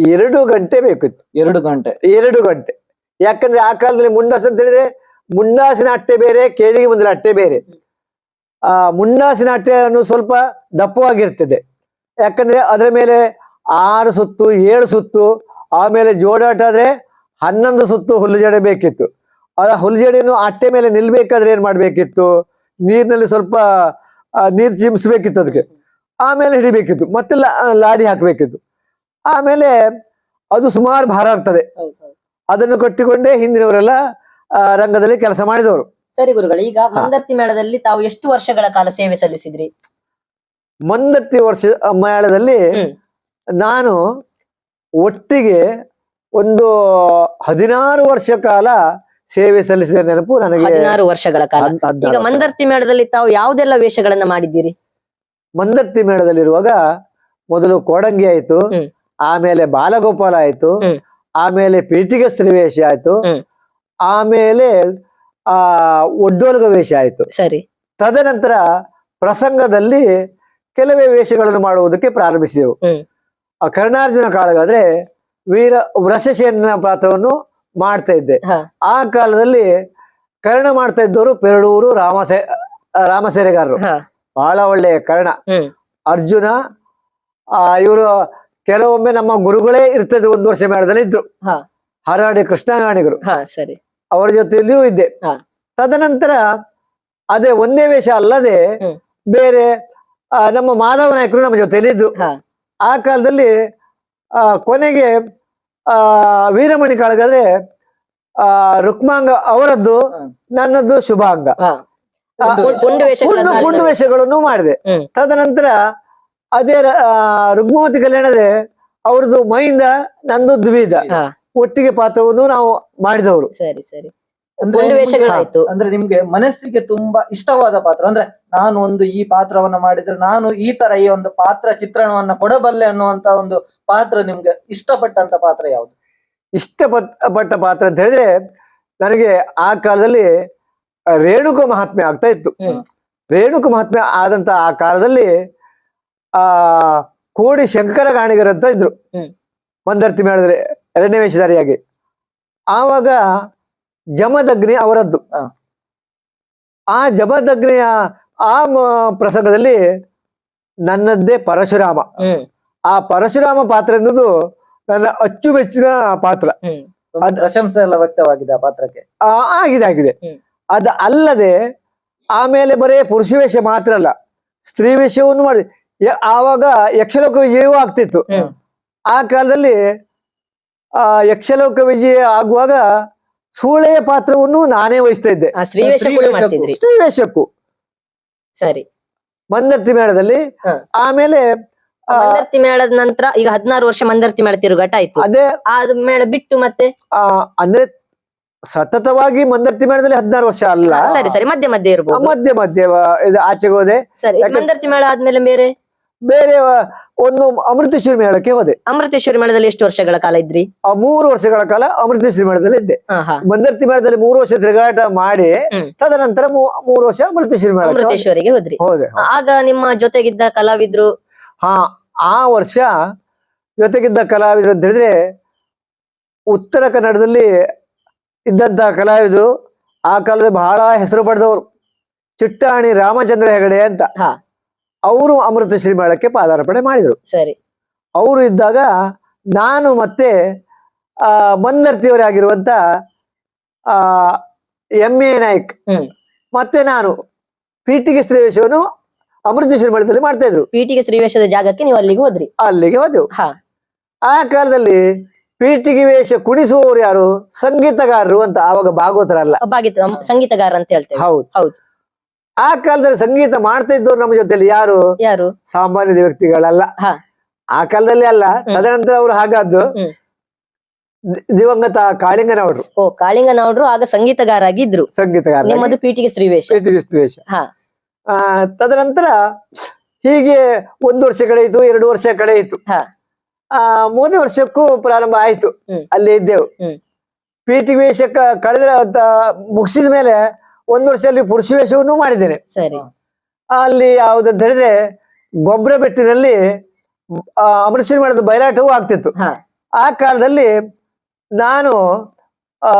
ಎರಡು ಗಂಟೆ ಬೇಕಿತ್ತು. ಎರಡು ಗಂಟೆ. ಎರಡು ಗಂಟೆ. ಯಾಕಂದ್ರೆ ಆ ಕಾಲದಲ್ಲಿ ಮುಂಡಾಸ ಅಂತ ಹೇಳಿದ್ರೆ ಮುಂಡಾಸಿನ ಅಟ್ಟೆ ಬೇರೆ ಕೇದಿಗೆ ಮುಂದಿನ ಅಟ್ಟೆ ಬೇರೆ. ಆ ಮುಂಡಾಸಿನ ಅಟ್ಟೆ ಅನ್ನು ಸ್ವಲ್ಪ ದಪ್ಪವಾಗಿರ್ತದೆ. ಯಾಕಂದ್ರೆ ಅದರ ಮೇಲೆ ಆರು ಸುತ್ತು ಏಳು ಸುತ್ತು ಆಮೇಲೆ ಜೋಡಾಟ ಆದ್ರೆ ಹನ್ನೊಂದು ಸುತ್ತು ಹುಲ್ಲು ಜಡೆ ಬೇಕಿತ್ತು. ಆ ಹುಲ್ಲು ಜಡೆಯನ್ನು ಅಟ್ಟೆ ಮೇಲೆ ನಿಲ್ಬೇಕಾದ್ರೆ ಏನ್ ಮಾಡ್ಬೇಕಿತ್ತು? ನೀರಿನಲ್ಲಿ ಸ್ವಲ್ಪ ನೀರು ಚಿಮ್ಸ್ಬೇಕಿತ್ತು ಅದಕ್ಕೆ. ಆಮೇಲೆ ಹಿಡಿಬೇಕಿತ್ತು. ಮತ್ತೆ ಲಾಡಿ ಹಾಕ್ಬೇಕಿತ್ತು. ಆಮೇಲೆ ಅದು ಸುಮಾರು ಭಾರ ಆಗ್ತದೆ. ಅದನ್ನು ಕಟ್ಟಿಕೊಂಡೇ ಹಿಂದಿನವರೆಲ್ಲ ರಂಗದಲ್ಲಿ ಕೆಲಸ ಮಾಡಿದವರು. ಸರಿ ಗುರುಗಳು ಈಗ ಮಂದರ್ತಿ ಮೇಳದಲ್ಲಿ ತಾವು ಎಷ್ಟು ವರ್ಷಗಳ ಕಾಲ ಸೇವೆ ಸಲ್ಲಿಸಿದ್ರಿ? ಮಂದತ್ತಿ ವರ್ಷ ಮೇಳದಲ್ಲಿ ನಾನು ಒಟ್ಟಿಗೆ ಒಂದು ಹದಿನಾರು ವರ್ಷ ಕಾಲ ಸೇವೆ ಸಲ್ಲಿಸಿದ ನೆನಪು ನನಗೆ ಹದಿನಾರು ವರ್ಷಗಳ ಕಾಲ. ಈಗ ಮಂದರ್ತಿ ಮೇಳದಲ್ಲಿ ತಾವು ಯಾವ್ದೆಲ್ಲ ವೇಷಗಳನ್ನ ಮಾಡಿದ್ದೀರಿ? ಮಂದರ್ತಿ ಮೇಳದಲ್ಲಿರುವಾಗ ಮೊದಲು ಕೋಡಂಗಿ ಆಯ್ತು ಆಮೇಲೆ ಬಾಲಗೋಪಾಲ ಆಯ್ತು. ಆಮೇಲೆ ಸ್ತ್ರೀ ವೇಷ ಆಯ್ತು ಆಮೇಲೆ ಆ ಒಡ್ಡೋಲ್ಗ ವೇಷ ಆಯ್ತು. ಸರಿ. ತದನಂತರ ಪ್ರಸಂಗದಲ್ಲಿ ಕೆಲವೇ ವೇಷಗಳನ್ನು ಮಾಡುವುದಕ್ಕೆ ಪ್ರಾರಂಭಿಸಿದೆವು. ಆ ಕರ್ಣಾರ್ಜುನ ಕಾಳಗಾದ್ರೆ ವೀರ ವೃಷಸೇನ ಪಾತ್ರವನ್ನು ಮಾಡ್ತಾ ಇದ್ದೆ. ಆ ಕಾಲದಲ್ಲಿ ಕರ್ಣ ಮಾಡ್ತಾ ಇದ್ದವರು ಪೆರಡೂರು ರಾಮಸೇ ರಾಮಸೇರೆಗಾರರು ಬಹಳ ಒಳ್ಳೆಯ ಕರ್ಣ. ಅರ್ಜುನ ಆ ಇವರು ಕೆಲವೊಮ್ಮೆ ನಮ್ಮ ಗುರುಗಳೇ ಇರ್ತದೆ ಒಂದು ವರ್ಷ ಮೇಳದಲ್ಲಿ ಇದ್ರು. ಹರಾಡಿ ಕೃಷ್ಣಗಾಣಿಗರು ಸರಿ. ಅವರ ಜೊತೆಯಲ್ಲಿಯೂ ಇದ್ದೆ. ತದನಂತರ ಅದೇ ಒಂದೇ ವೇಷ ಅಲ್ಲದೆ ಬೇರೆ ನಮ್ಮ ಮಾಧವ ನಾಯಕರು ನಮ್ಮ ಜೊತೆಯಲ್ಲಿ ಇದ್ರು. ಆ ಕಾಲದಲ್ಲಿ ಆ ಕೊನೆಗೆ ಆ ವೀರಮಣಿ ಕಾಳಗಾದ್ರೆ ಆ ರುಕ್ಮಾಂಗ ಅವರದ್ದು. ನನ್ನದ್ದು ಶುಭಾಂಗ. ಗುಂಡು ಪುಂಡು- ವೇಷಗಳನ್ನು ಮಾಡಿದೆ. ತದನಂತರ ಅದೇ ರುಗ್ಮವತಿ ಕಲ್ಯಾಣದೆ ಅವ್ರದ್ದು ಮೈಂದ ನಂದು ದ್ವಿಧ ಒಟ್ಟಿಗೆ ಪಾತ್ರವನ್ನು ನಾವು ಮಾಡಿದವರು. ಸರಿ ಸರಿ. ವೇಷಗಳಾಯ್ತು. ಅಂದ್ರೆ ನಿಮ್ಗೆ ಮನಸ್ಸಿಗೆ ತುಂಬಾ ಇಷ್ಟವಾದ ಪಾತ್ರ ಅಂದ್ರೆ ನಾನು ಒಂದು ಈ ಪಾತ್ರವನ್ನ ಮಾಡಿದ್ರೆ ನಾನು ಈ ತರ ಈ ಒಂದು ಪಾತ್ರ ಚಿತ್ರಣವನ್ನ ಕೊಡಬಲ್ಲೆ ಅನ್ನುವಂತ ಒಂದು ಪಾತ್ರ ನಿಮ್ಗೆ ಇಷ್ಟಪಟ್ಟಂತ ಪಾತ್ರ ಯಾವುದು ಇಷ್ಟಪಟ್ಟ ಪಟ್ಟ ಪಾತ್ರ ಅಂತ ಹೇಳಿದ್ರೆ ನನಗೆ ಆ ಕಾಲದಲ್ಲಿ ರೇಣುಕ ಮಹಾತ್ಮೆ ಆಗ್ತಾ ಇತ್ತು. ರೇಣುಕ ಮಹಾತ್ಮೆ ಆದಂತ ಆ ಕಾಲದಲ್ಲಿ ಆ ಕೋಡಿ ಶಂಕರ ಗಾಣಿಗರ್ ಅಂತ ಇದ್ರು. ಮಂದರ್ತಿ ಮಾಡಿದ್ರೆ ಎರಡನೇ ವೇಷಧಾರಿಯಾಗಿ ಆವಾಗ ಜಮದಗ್ನಿ ಅವರದ್ದು. ಆ ಜಮದಗ್ನಿಯ ಆ ಪ್ರಸಂಗದಲ್ಲಿ ನನ್ನದ್ದೇ ಪರಶುರಾಮ. ಆ ಪರಶುರಾಮ ಪಾತ್ರ ಎನ್ನುವುದು ನನ್ನ ಅಚ್ಚುಮೆಚ್ಚಿನ ಪಾತ್ರ. ಪ್ರಶಂಸೆ ಎಲ್ಲ ವ್ಯಕ್ತವಾಗಿದೆ ಆ ಪಾತ್ರಕ್ಕೆ. ಆ, ಆಗಿದೆ ಆಗಿದೆ. ಅದ ಅಲ್ಲದೆ ಆಮೇಲೆ ಬರೀ ಪುರುಷ ವೇಷ ಮಾತ್ರ ಅಲ್ಲ ಸ್ತ್ರೀ ವೇಷವನ್ನು ಮಾಡಿ ಯ- ಆವಾಗ ಯಕ್ಷಲೋಕ ವಿಜಯವೂ ಆಗ್ತಿತ್ತು. ಆ ಕಾಲದಲ್ಲಿ ಆ ಯಕ್ಷಲೋಕ ವಿಜಯ ಆಗುವಾಗ ಸೂಳೆಯ ಪಾತ್ರವನ್ನು ನಾನೇ ವಹಿಸ್ತಾ ಇದ್ದೆ. ಶ್ರೀವೇಶಕ್ಕೂ ಸರಿ. ಮಂದರ್ತಿ ಮೇಳದಲ್ಲಿ ಆಮೇಲೆ ಮಂದರ್ತಿ ಮೇಳದ ನಂತರ ಈಗ ಹದಿನಾರು ವರ್ಷ ಮಂದರ್ತಿ ಮೇಳ ತಿರುಗಾಟ ಆಯ್ತು. ಅದೇ ಅದ ಮೇಳ ಬಿಟ್ಟು ಮತ್ತೆ? ಅಂದ್ರೆ ಸತತವಾಗಿ ಮಂದರ್ತಿ ಮೇಳದಲ್ಲಿ ಹದಿನಾರು ವರ್ಷ ಅಲ್ಲ. ಸರಿ ಸರಿ. ಮಧ್ಯೆ ಮಧ್ಯೆ ಇರ್ಬೋದು. ಮಧ್ಯೆ ಮಧ್ಯೆ ಆಚೆಗೆ ಹೋದೆ. ಸರಿ ಮಂದರ್ತಿ ಮೇಳ ಆದ್ಮೇಲೆ ಬೇರೆ? ಬೇರೆ ಒಂದು ಅಮೃತೇಶ್ವರಿ ಮೇಳಕ್ಕೆ ಹೋದೆ. ಅಮೃತೇಶ್ವರಿ ಮೇಳದಲ್ಲಿ ಎಷ್ಟು ವರ್ಷಗಳ ಕಾಲ ಇದ್ರಿ? ಆ ಮೂರು ವರ್ಷಗಳ ಕಾಲ ಅಮೃತೇಶ್ವರಿ ಮೇಳದಲ್ಲಿ ಇದ್ದೆ. ಮಂದರ್ತಿ ಮೇಳದಲ್ಲಿ ಮೂರು ವರ್ಷ ತಿರುಗಾಟ ಮಾಡಿ ತದನಂತರ ಮೂರು ವರ್ಷ ಅಮೃತೇಶ್ವರಿ ಮೇಳ ಅಮೃತೇಶ್ವರಿಗೆ ಹೋದ್ರಿ. ಹೋದೆ ಆಗ ನಿಮ್ಮ ಜೊತೆಗಿದ್ದ ಕಲಾವಿದ್ರು? ಹಾ ಆ ವರ್ಷ ಜೊತೆಗಿದ್ದ ಕಲಾವಿದ್ರು ಅಂತ ಹೇಳಿದ್ರೆ ಉತ್ತರ ಕನ್ನಡದಲ್ಲಿ ಇದ್ದಂತ ಕಲಾವಿದರು ಆ ಕಾಲದಲ್ಲಿ ಬಹಳ ಹೆಸರು ಪಡೆದವರು. ಚಿಟ್ಟಾಣಿ ರಾಮಚಂದ್ರ ಹೆಗಡೆ ಅಂತ. ಅವರು ಅಮೃತಶ್ರೀ ಮೇಳಕ್ಕೆ ಪಾದಾರ್ಪಣೆ ಮಾಡಿದರು. ಸರಿ. ಅವರು ಇದ್ದಾಗ ನಾನು ಮತ್ತೆ ಆ ಮಂದರ್ತಿಯವರೇ ಆಗಿರುವಂತ ಆ ಎಂ ಎ ನಾಯಕ್ ಮತ್ತೆ ನಾನು ಪೀಠಿಗೆ ಸ್ತ್ರೀವೇಶವನ್ನು ಅಮೃತ ಅಮೃತೇಶ್ವರಿ ಮೇಳದಲ್ಲಿ ಮಾಡ್ತಾ ಇದ್ರು. ಪೀಠಿಗೆ ಶ್ರೀವೇಷದ ಜಾಗಕ್ಕೆ ನೀವು ಅಲ್ಲಿಗೆ ಹೋದ್ರಿ? ಅಲ್ಲಿಗೆ ಹೋದೆವು. ಹಾ. ಆ ಕಾಲದಲ್ಲಿ ಪೀಠಿಗೆ ವೇಷ ಕುಣಿಸುವವರು ಯಾರು? ಸಂಗೀತಗಾರರು ಅಂತ ಆವಾಗ ಭಾಗವತರಲ್ಲ. ಸಂಗೀತಗಾರ ಅಂತ ಹೇಳ್ತೇವೆ. ಹೌದು. ಹೌದು. ಆ ಕಾಲದಲ್ಲಿ ಸಂಗೀತ ಮಾಡ್ತಾ ಇದ್ದವ್ರು ನಮ್ಮ ಜೊತೆಲಿ ಯಾರು ಯಾರು ಸಾಮಾನ್ಯ ವ್ಯಕ್ತಿಗಳಲ್ಲ. ಆ ಕಾಲದಲ್ಲಿ ಅಲ್ಲ. ತದನಂತರ ಅವರು ಹಾಗಾದ್ದು ದಿವಂಗತ ಕಾಳಿಂಗನವರು ಓ ಕಾಳಿಂಗನವ್ರು ಆಗ ಸಂಗೀತಗಾರ ಇದ್ರು ಸಂಗೀತಗಾರ ನಿಮ್ಮದು ಪೀಠಿಗೆ ಸ್ತ್ರೀವೇಶ ಹಾ. ಆ, ತದನಂತರ ಹೀಗೆ ಒಂದು ವರ್ಷ ಕಳೆಯಿತು ಎರಡು ವರ್ಷ ಕಳೆಯಿತು ಹಾ. ಆ ಮೂರನೇ ವರ್ಷಕ್ಕೂ ಪ್ರಾರಂಭ ಆಯ್ತು. ಅಲ್ಲಿ ಇದ್ದೆವು. ಪೀಠಿಗೆ ವೇಷ ಕಳೆದ ಮುಗಿಸಿದ ಮೇಲೆ ಒಂದು ವರ್ಷದಲ್ಲಿ ಪುರುಷ ವೇಷವನ್ನು ಮಾಡಿದ್ದೇನೆ. ಸರಿ. ಅಲ್ಲಿ ಯಾವ್ದಂತ ಹೇಳಿದ್ರೆ ಗೊಬ್ಬರ ಬೆಟ್ಟಿನಲ್ಲಿ ಆ, ಅಮೃತಶ್ರೀ ಮಾಡಿದ ಬಯಲಾಟವೂ ಆಗ್ತಿತ್ತು. ಆ ಕಾಲದಲ್ಲಿ ನಾನು ಆ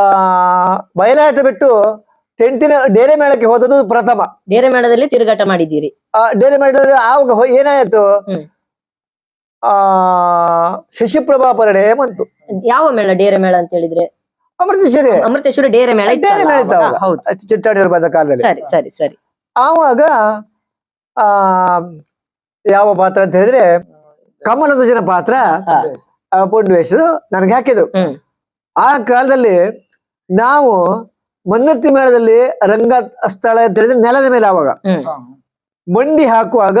ಬಯಲಾಟ ಬಿಟ್ಟು ತೆಂಟಿನ ಡೇರೆ ಮೇಳಕ್ಕೆ ಹೋದದ್ದು ಪ್ರಥಮ. ಡೇರೆ ಮೇಳದಲ್ಲಿ ತಿರುಗಾಟ ಮಾಡಿದ್ದೀರಿ. ಆ ಡೇರೆ ಮೇಳದಲ್ಲಿ ಆವಾಗ ಏನಾಯ್ತು. ಆ ಶಶಿಪ್ರಭಾ ಪರಡೆ ಬಂತು. ಯಾವ ಮೇಳ ಡೇರೆ ಮೇಳ ಅಂತ ಹೇಳಿದ್ರೆ? ಅಮೃತೇಶ್ವರಿ. ಅಮೃತೇಶ್ವರಿ ಡೇರೆ ಮೇಳ ಡೇರೆ ಮೇಳ. ಹೌದು. ಬಂದ ಕಾಲದಲ್ಲಿ. ಸರಿ ಸರಿ ಸರಿ. ಆವಾಗ ಆ ಯಾವ ಪಾತ್ರ ಅಂತ ಹೇಳಿದ್ರೆ ಕಮಲಧ್ವಜನ ಪಾತ್ರ ಹಾ. ಆ, ಪುಂಡು ವೇಷದ್ದು ನನಗೆ ಹಾಕಿದ್ರು ಆ ಕಾಲದಲ್ಲಿ ನಾವು ಮನ್ನತ್ತಿ ಮೇಳದಲ್ಲಿ ರಂಗ ಸ್ಥಳ ಅಂತ ಹೇಳಿದ್ರೆ ನೆಲದ ಮೇಲೆ ಆವಾಗ. ಮಂಡಿ ಹಾಕುವಾಗ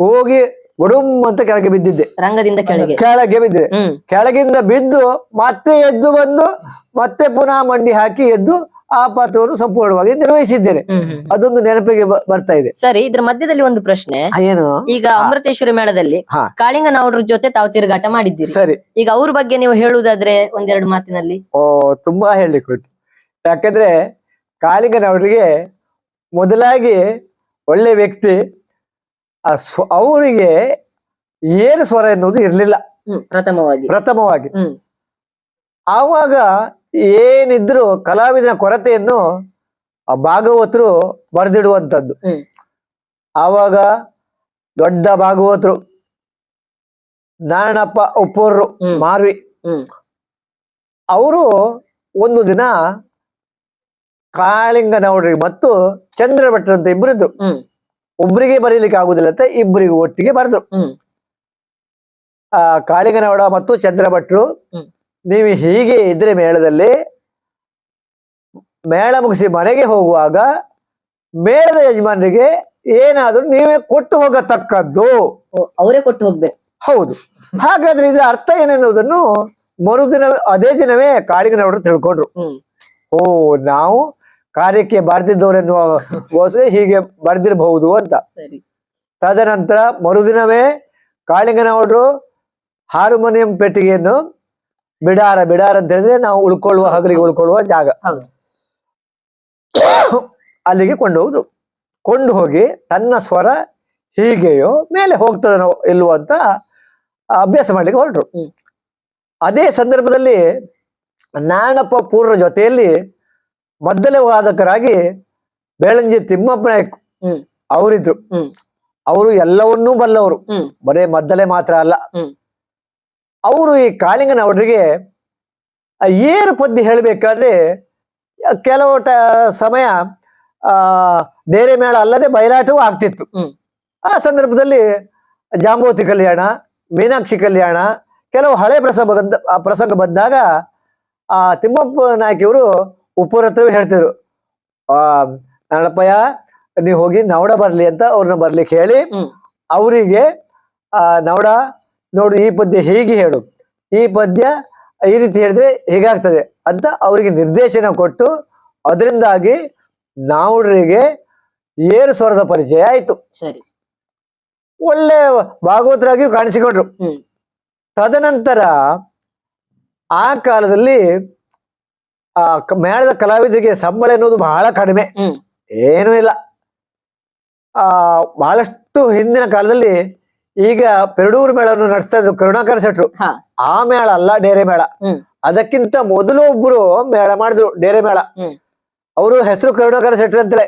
ಹೋಗಿ ಒಡುಮ್ ಅಂತ ಕೆಳಗೆ ಬಿದ್ದಿದ್ದೆ. ರಂಗದಿಂದ ಕೆಳಗೆ. ಕೆಳಗೆ ಬಿದ್ದಿದೆ. ಕೆಳಗಿಂದ ಬಿದ್ದು ಮತ್ತೆ ಎದ್ದು ಬಂದು ಮತ್ತೆ ಪುನಃ ಮಂಡಿ ಹಾಕಿ ಎದ್ದು ಆ ಪಾತ್ರವನ್ನು ಸಂಪೂರ್ಣವಾಗಿ ನಿರ್ವಹಿಸಿದ್ದೇನೆ. ಅದೊಂದು ನೆನಪಿಗೆ ಬರ್ತಾ ಇದೆ. ಸರಿ ಇದ್ರ ಮಧ್ಯದಲ್ಲಿ ಒಂದು ಪ್ರಶ್ನೆ. ಏನು? ಈಗ ಅಮೃತೇಶ್ವರಿ ಮೇಳದಲ್ಲಿ ಹಾ. ಕಾಳಿಂಗನವ್ರ ಜೊತೆ ತಾವು ತಿರುಗಾಟ ಮಾಡಿದ್ದೀರಿ. ಸರಿ. ಈಗ ಅವ್ರ ಬಗ್ಗೆ ನೀವು ಹೇಳುವುದಾದ್ರೆ ಒಂದೆರಡು ಮಾತಿನಲ್ಲಿ. ಓ ತುಂಬಾ ಹೇಳಿಕೊಟ್ಟು ಯಾಕಂದ್ರೆ ಯಾಕಂದ್ರೆ ಕಾಳಿಂಗನವರಿಗೆ ಮೊದಲಾಗಿ ಒಳ್ಳೆ ವ್ಯಕ್ತಿ ಆ ಸ್ವ ಅವರಿಗೆ ಏನು ಸ್ವರ ಎನ್ನುವುದು ಇರಲಿಲ್ಲ. ಪ್ರಥಮವಾಗಿ. ಪ್ರಥಮವಾಗಿ. ಆವಾಗ ಏನಿದ್ರು ಕಲಾವಿದನ ಕೊರತೆಯನ್ನು ಆ ಭಾಗವತರು ಬರೆದಿಡುವಂಥದ್ದು. ಆವಾಗ ದೊಡ್ಡ ಭಾಗವತರು ನಾರಾಯಣಪ್ಪ ಉಪ್ಪೂರ್ರು. ಮಾರ್ವಿ. ಹ್ಮ್. ಅವರು ಒಂದು ದಿನ ಕಾಳಿಂಗನವಡ್ರಿ ಮತ್ತು ಚಂದ್ರ ಭಟ್ರು ಅಂತ ಇಬ್ಬರಿದ್ರು ಒಬ್ಬರಿಗೆ ಬರೀಲಿಕ್ಕೆ ಆಗುದಿಲ್ಲ ಅಂತ ಇಬ್ಬರಿಗೂ ಒಟ್ಟಿಗೆ ಬರೆದ್ರು. ಹ್ಮ್. ಆ ಕಾಳಿಂಗನವಡ ಮತ್ತು ಚಂದ್ರಭಟ್ರು ನೀವು ಹೀಗೆ ಇದ್ರೆ ಮೇಳದಲ್ಲಿ ಮೇಳ ಮುಗಿಸಿ ಮನೆಗೆ ಹೋಗುವಾಗ ಮೇಳದ ಯಜಮಾನರಿಗೆ ಏನಾದ್ರೂ ನೀವೇ ಕೊಟ್ಟು ಹೋಗತಕ್ಕದ್ದು. ಅವರೇ ಕೊಟ್ಟು ಹೋಗ್ಬೇಕು. ಹೌದು. ಹಾಗಾದ್ರೆ ಇದ್ರ ಅರ್ಥ ಏನೆನ್ನುವುದನ್ನು ಮರುದಿನ ಅದೇ ದಿನವೇ ಕಾಳಿಂಗನವರು ತಿಳ್ಕೊಂಡ್ರು. ಓ ನಾವು ಕಾರ್ಯಕ್ಕೆ ಬಾರ್ದಿದ್ದವರೆನ್ನುವ ಗೋಸ್ಕರ ಹೀಗೆ ಬರ್ದಿರಬಹುದು ಅಂತ. ತದನಂತರ ಮರುದಿನವೇ ಕಾಳಿಂಗನವರು ಹಾರ್ಮೋನಿಯಂ ಪೆಟ್ಟಿಗೆಯನ್ನು ಬಿಡಾರ ಬಿಡಾರ ಅಂತ ಹೇಳಿದ್ರೆ ನಾವು ಉಳ್ಕೊಳ್ಳುವ ಹಗಲಿಗೆ ಉಳ್ಕೊಳ್ಳುವ ಜಾಗ. ಅಲ್ಲಿಗೆ ಕೊಂಡು ಹೋದ್ರು ಕೊಂಡು ಹೋಗಿ ತನ್ನ ಸ್ವರ ಹೀಗೆಯೋ ಮೇಲೆ ಹೋಗ್ತದನೋ ಇಲ್ವೋ ಅಂತ ಅಭ್ಯಾಸ ಮಾಡ್ಲಿಕ್ಕೆ ಹೊರಟ್ರು. ಅದೇ ಸಂದರ್ಭದಲ್ಲಿ ನಾಣಪ್ಪ ಪೂರ್ವ ಜೊತೆಯಲ್ಲಿ ಮದ್ದಲೆ ವಾದಕರಾಗಿ ಬೇಳಂಜಿ ತಿಮ್ಮಪ್ಪ ನಾಯಕ್ ಅವರಿದ್ರು. ಅವರು ಎಲ್ಲವನ್ನೂ ಬಲ್ಲವರು. ಬರೇ ಮದ್ದಲೆ ಮಾತ್ರ ಅಲ್ಲ. ಅವರು ಈ ಕಾಳಿಂಗನವರಿಗೆ ಅವರಿಗೆ ಏರು ಪದ್ಯ ಹೇಳಬೇಕಾದ್ರೆ ಕೆಲವು ಸಮಯ ಆ ಬೇರೆ ಮೇಳ ಅಲ್ಲದೆ ಬಯಲಾಟವೂ ಆಗ್ತಿತ್ತು. ಆ ಸಂದರ್ಭದಲ್ಲಿ ಜಾಂಬೋತಿ ಕಲ್ಯಾಣ ಮೀನಾಕ್ಷಿ ಕಲ್ಯಾಣ ಕೆಲವು ಹಳೆ ಪ್ರಸಂಗ ಪ್ರಸಂಗ ಬಂದಾಗ ಆ ತಿಮ್ಮಪ್ಪ ನಾಯ್ಕಿಯವರು ಉಪ್ಪೂರ ಹತ್ರ ಹೇಳ್ತಿದ್ರು. ಆ ನಾಡಪ್ಪಯ್ಯ ನೀವು ಹೋಗಿ ನವಡ ಬರ್ಲಿ ಅಂತ ಅವ್ರನ್ನ ಬರ್ಲಿಕ್ಕೆ ಹೇಳಿ ಅವರಿಗೆ ಆ ನವಡ ನೋಡು ಈ ಪದ್ಯ ಹೀಗೆ ಹೇಳು. ಈ ಪದ್ಯ ಈ ರೀತಿ ಹೇಳಿದ್ರೆ ಹೀಗಾಗ್ತದೆ ಅಂತ ಅವರಿಗೆ ನಿರ್ದೇಶನ ಕೊಟ್ಟು ಅದರಿಂದಾಗಿ ನಾವುಡರಿಗೆ ಏರು ಸ್ವರದ ಪರಿಚಯ ಆಯ್ತು. ಸರಿ. ಒಳ್ಳೆ ಭಾಗವತರಾಗಿಯೂ ಕಾಣಿಸಿಕೊಂಡ್ರು. ತದನಂತರ ಆ ಕಾಲದಲ್ಲಿ ಆ ಮೇಳದ ಕಲಾವಿದರಿಗೆ ಸಂಬಳ ಎನ್ನುವುದು ಬಹಳ ಕಡಿಮೆ. ಏನೂ ಇಲ್ಲ. ಆ ಬಹಳಷ್ಟು ಹಿಂದಿನ ಕಾಲದಲ್ಲಿ ಈಗ ಪೆರಡೂರು ಮೇಳವನ್ನು ನಡೆಸ್ತಾ ಇದ್ರು ಕರುಣಾಕರ ಶೆಟ್ರು. ಆ ಮೇಳ ಅಲ್ಲ ಡೇರೆ ಮೇಳ. ಅದಕ್ಕಿಂತ ಮೊದಲು ಒಬ್ಬರು ಮೇಳ ಮಾಡಿದ್ರು ಡೇರೆ ಮೇಳ. ಅವರು ಹೆಸರು ಕರುಣಾಕರ ಶೆಟ್ರು ಅಂತಲೇ.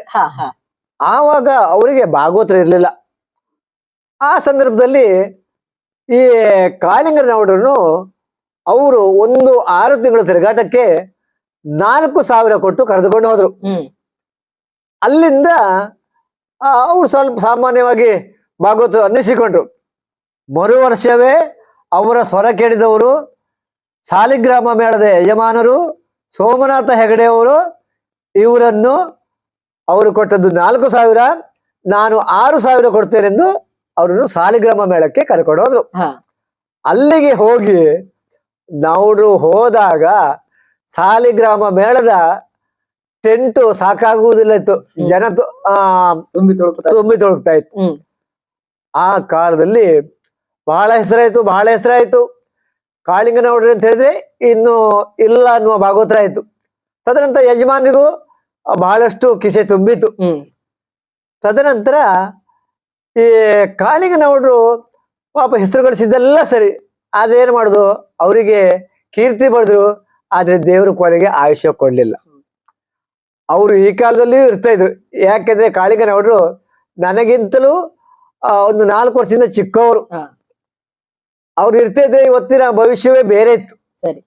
ಆವಾಗ ಅವರಿಗೆ ಭಾಗವತರು ಇರಲಿಲ್ಲ. ಆ ಸಂದರ್ಭದಲ್ಲಿ ಈ ಕಾಳಿಂಗನವರನ್ನು ಅವರು ಒಂದು ಆರು ತಿಂಗಳ ತಿರುಗಾಟಕ್ಕೆ ನಾಲ್ಕು ಸಾವಿರ ಕೊಟ್ಟು ಕರೆದುಕೊಂಡು ಹೋದ್ರು. ಅಲ್ಲಿಂದ ಅವರು ಸ್ವಲ್ಪ ಸಾಮಾನ್ಯವಾಗಿ ಭಾಗವತ ಅನ್ನಿಸಿಕೊಂಡ್ರು. ಮರು ವರ್ಷವೇ ಅವರ ಸ್ವರ ಕೇಳಿದವರು ಸಾಲಿಗ್ರಾಮ ಮೇಳದ ಯಜಮಾನರು ಸೋಮನಾಥ ಹೆಗಡೆಯವರು ಇವರನ್ನು ಅವರು ಕೊಟ್ಟದ್ದು ನಾಲ್ಕು ಸಾವಿರ ನಾನು ಆರು ಸಾವಿರ ಕೊಡ್ತೇನೆಂದು ಅವರನ್ನು ಸಾಲಿಗ್ರಾಮ ಮೇಳಕ್ಕೆ ಕರ್ಕೊಂಡು ಹೋದ್ರು. ಅಲ್ಲಿಗೆ ಹೋಗಿ ನಾವು ಹೋದಾಗ ಸಾಲಿಗ್ರಾಮ ಮೇಳದ ಟೆಂಟು ಸಾಕಾಗುವುದಿಲ್ಲ ಇತ್ತು ಜನ ತುಂಬಿ ತುಳುಕುತ್ತಾ ತುಂಬಿ ತೊಳಗ್ತಾ ಇತ್ತು. ಆ ಕಾಲದಲ್ಲಿ ಬಹಳ ಹೆಸರಾಯ್ತು ಬಹಳ ಹೆಸರಾಯ್ತು. ಕಾಳಿಂಗನೌಡ್ರಿ ಅಂತ ಹೇಳಿದ್ರೆ ಇನ್ನು ಇಲ್ಲ ಅನ್ನುವ ಭಾಗವತರ ಆಯ್ತು. ತದನಂತರ ಯಜಮಾನಿಗೂ ಬಹಳಷ್ಟು ಕಿಸೆ ತುಂಬಿತು ಹ್ಮ್. ತದನಂತರ ಈ ಕಾಳಿಂಗನೌಡ್ರು ಪಾಪ ಹೆಸರು ಗಳಿಸಿದ್ದೆಲ್ಲ ಸರಿ. ಅದೇನ್ ಮಾಡುದು? ಅವರಿಗೆ ಕೀರ್ತಿ ಬರೆದ್ರು ಆದ್ರೆ ದೇವರು ಕೊನೆಗೆ ಆಯುಷ್ಯ ಕೊಡ್ಲಿಲ್ಲ. ಅವರು ಈ ಕಾಲದಲ್ಲಿಯೂ ಇರ್ತಾ ಇದ್ರು. ಯಾಕೆಂದ್ರೆ ಕಾಳಿಂಗನವಡ್ರು ನನಗಿಂತಲೂ ಒಂದು ನಾಲ್ಕು ವರ್ಷದಿಂದ ಚಿಕ್ಕವರು. ಅವ್ರು ಇರ್ತಾ ಇದ್ರೆ ಇವತ್ತಿನ ಭವಿಷ್ಯವೇ ಬೇರೆ ಇತ್ತು. ಸರಿ.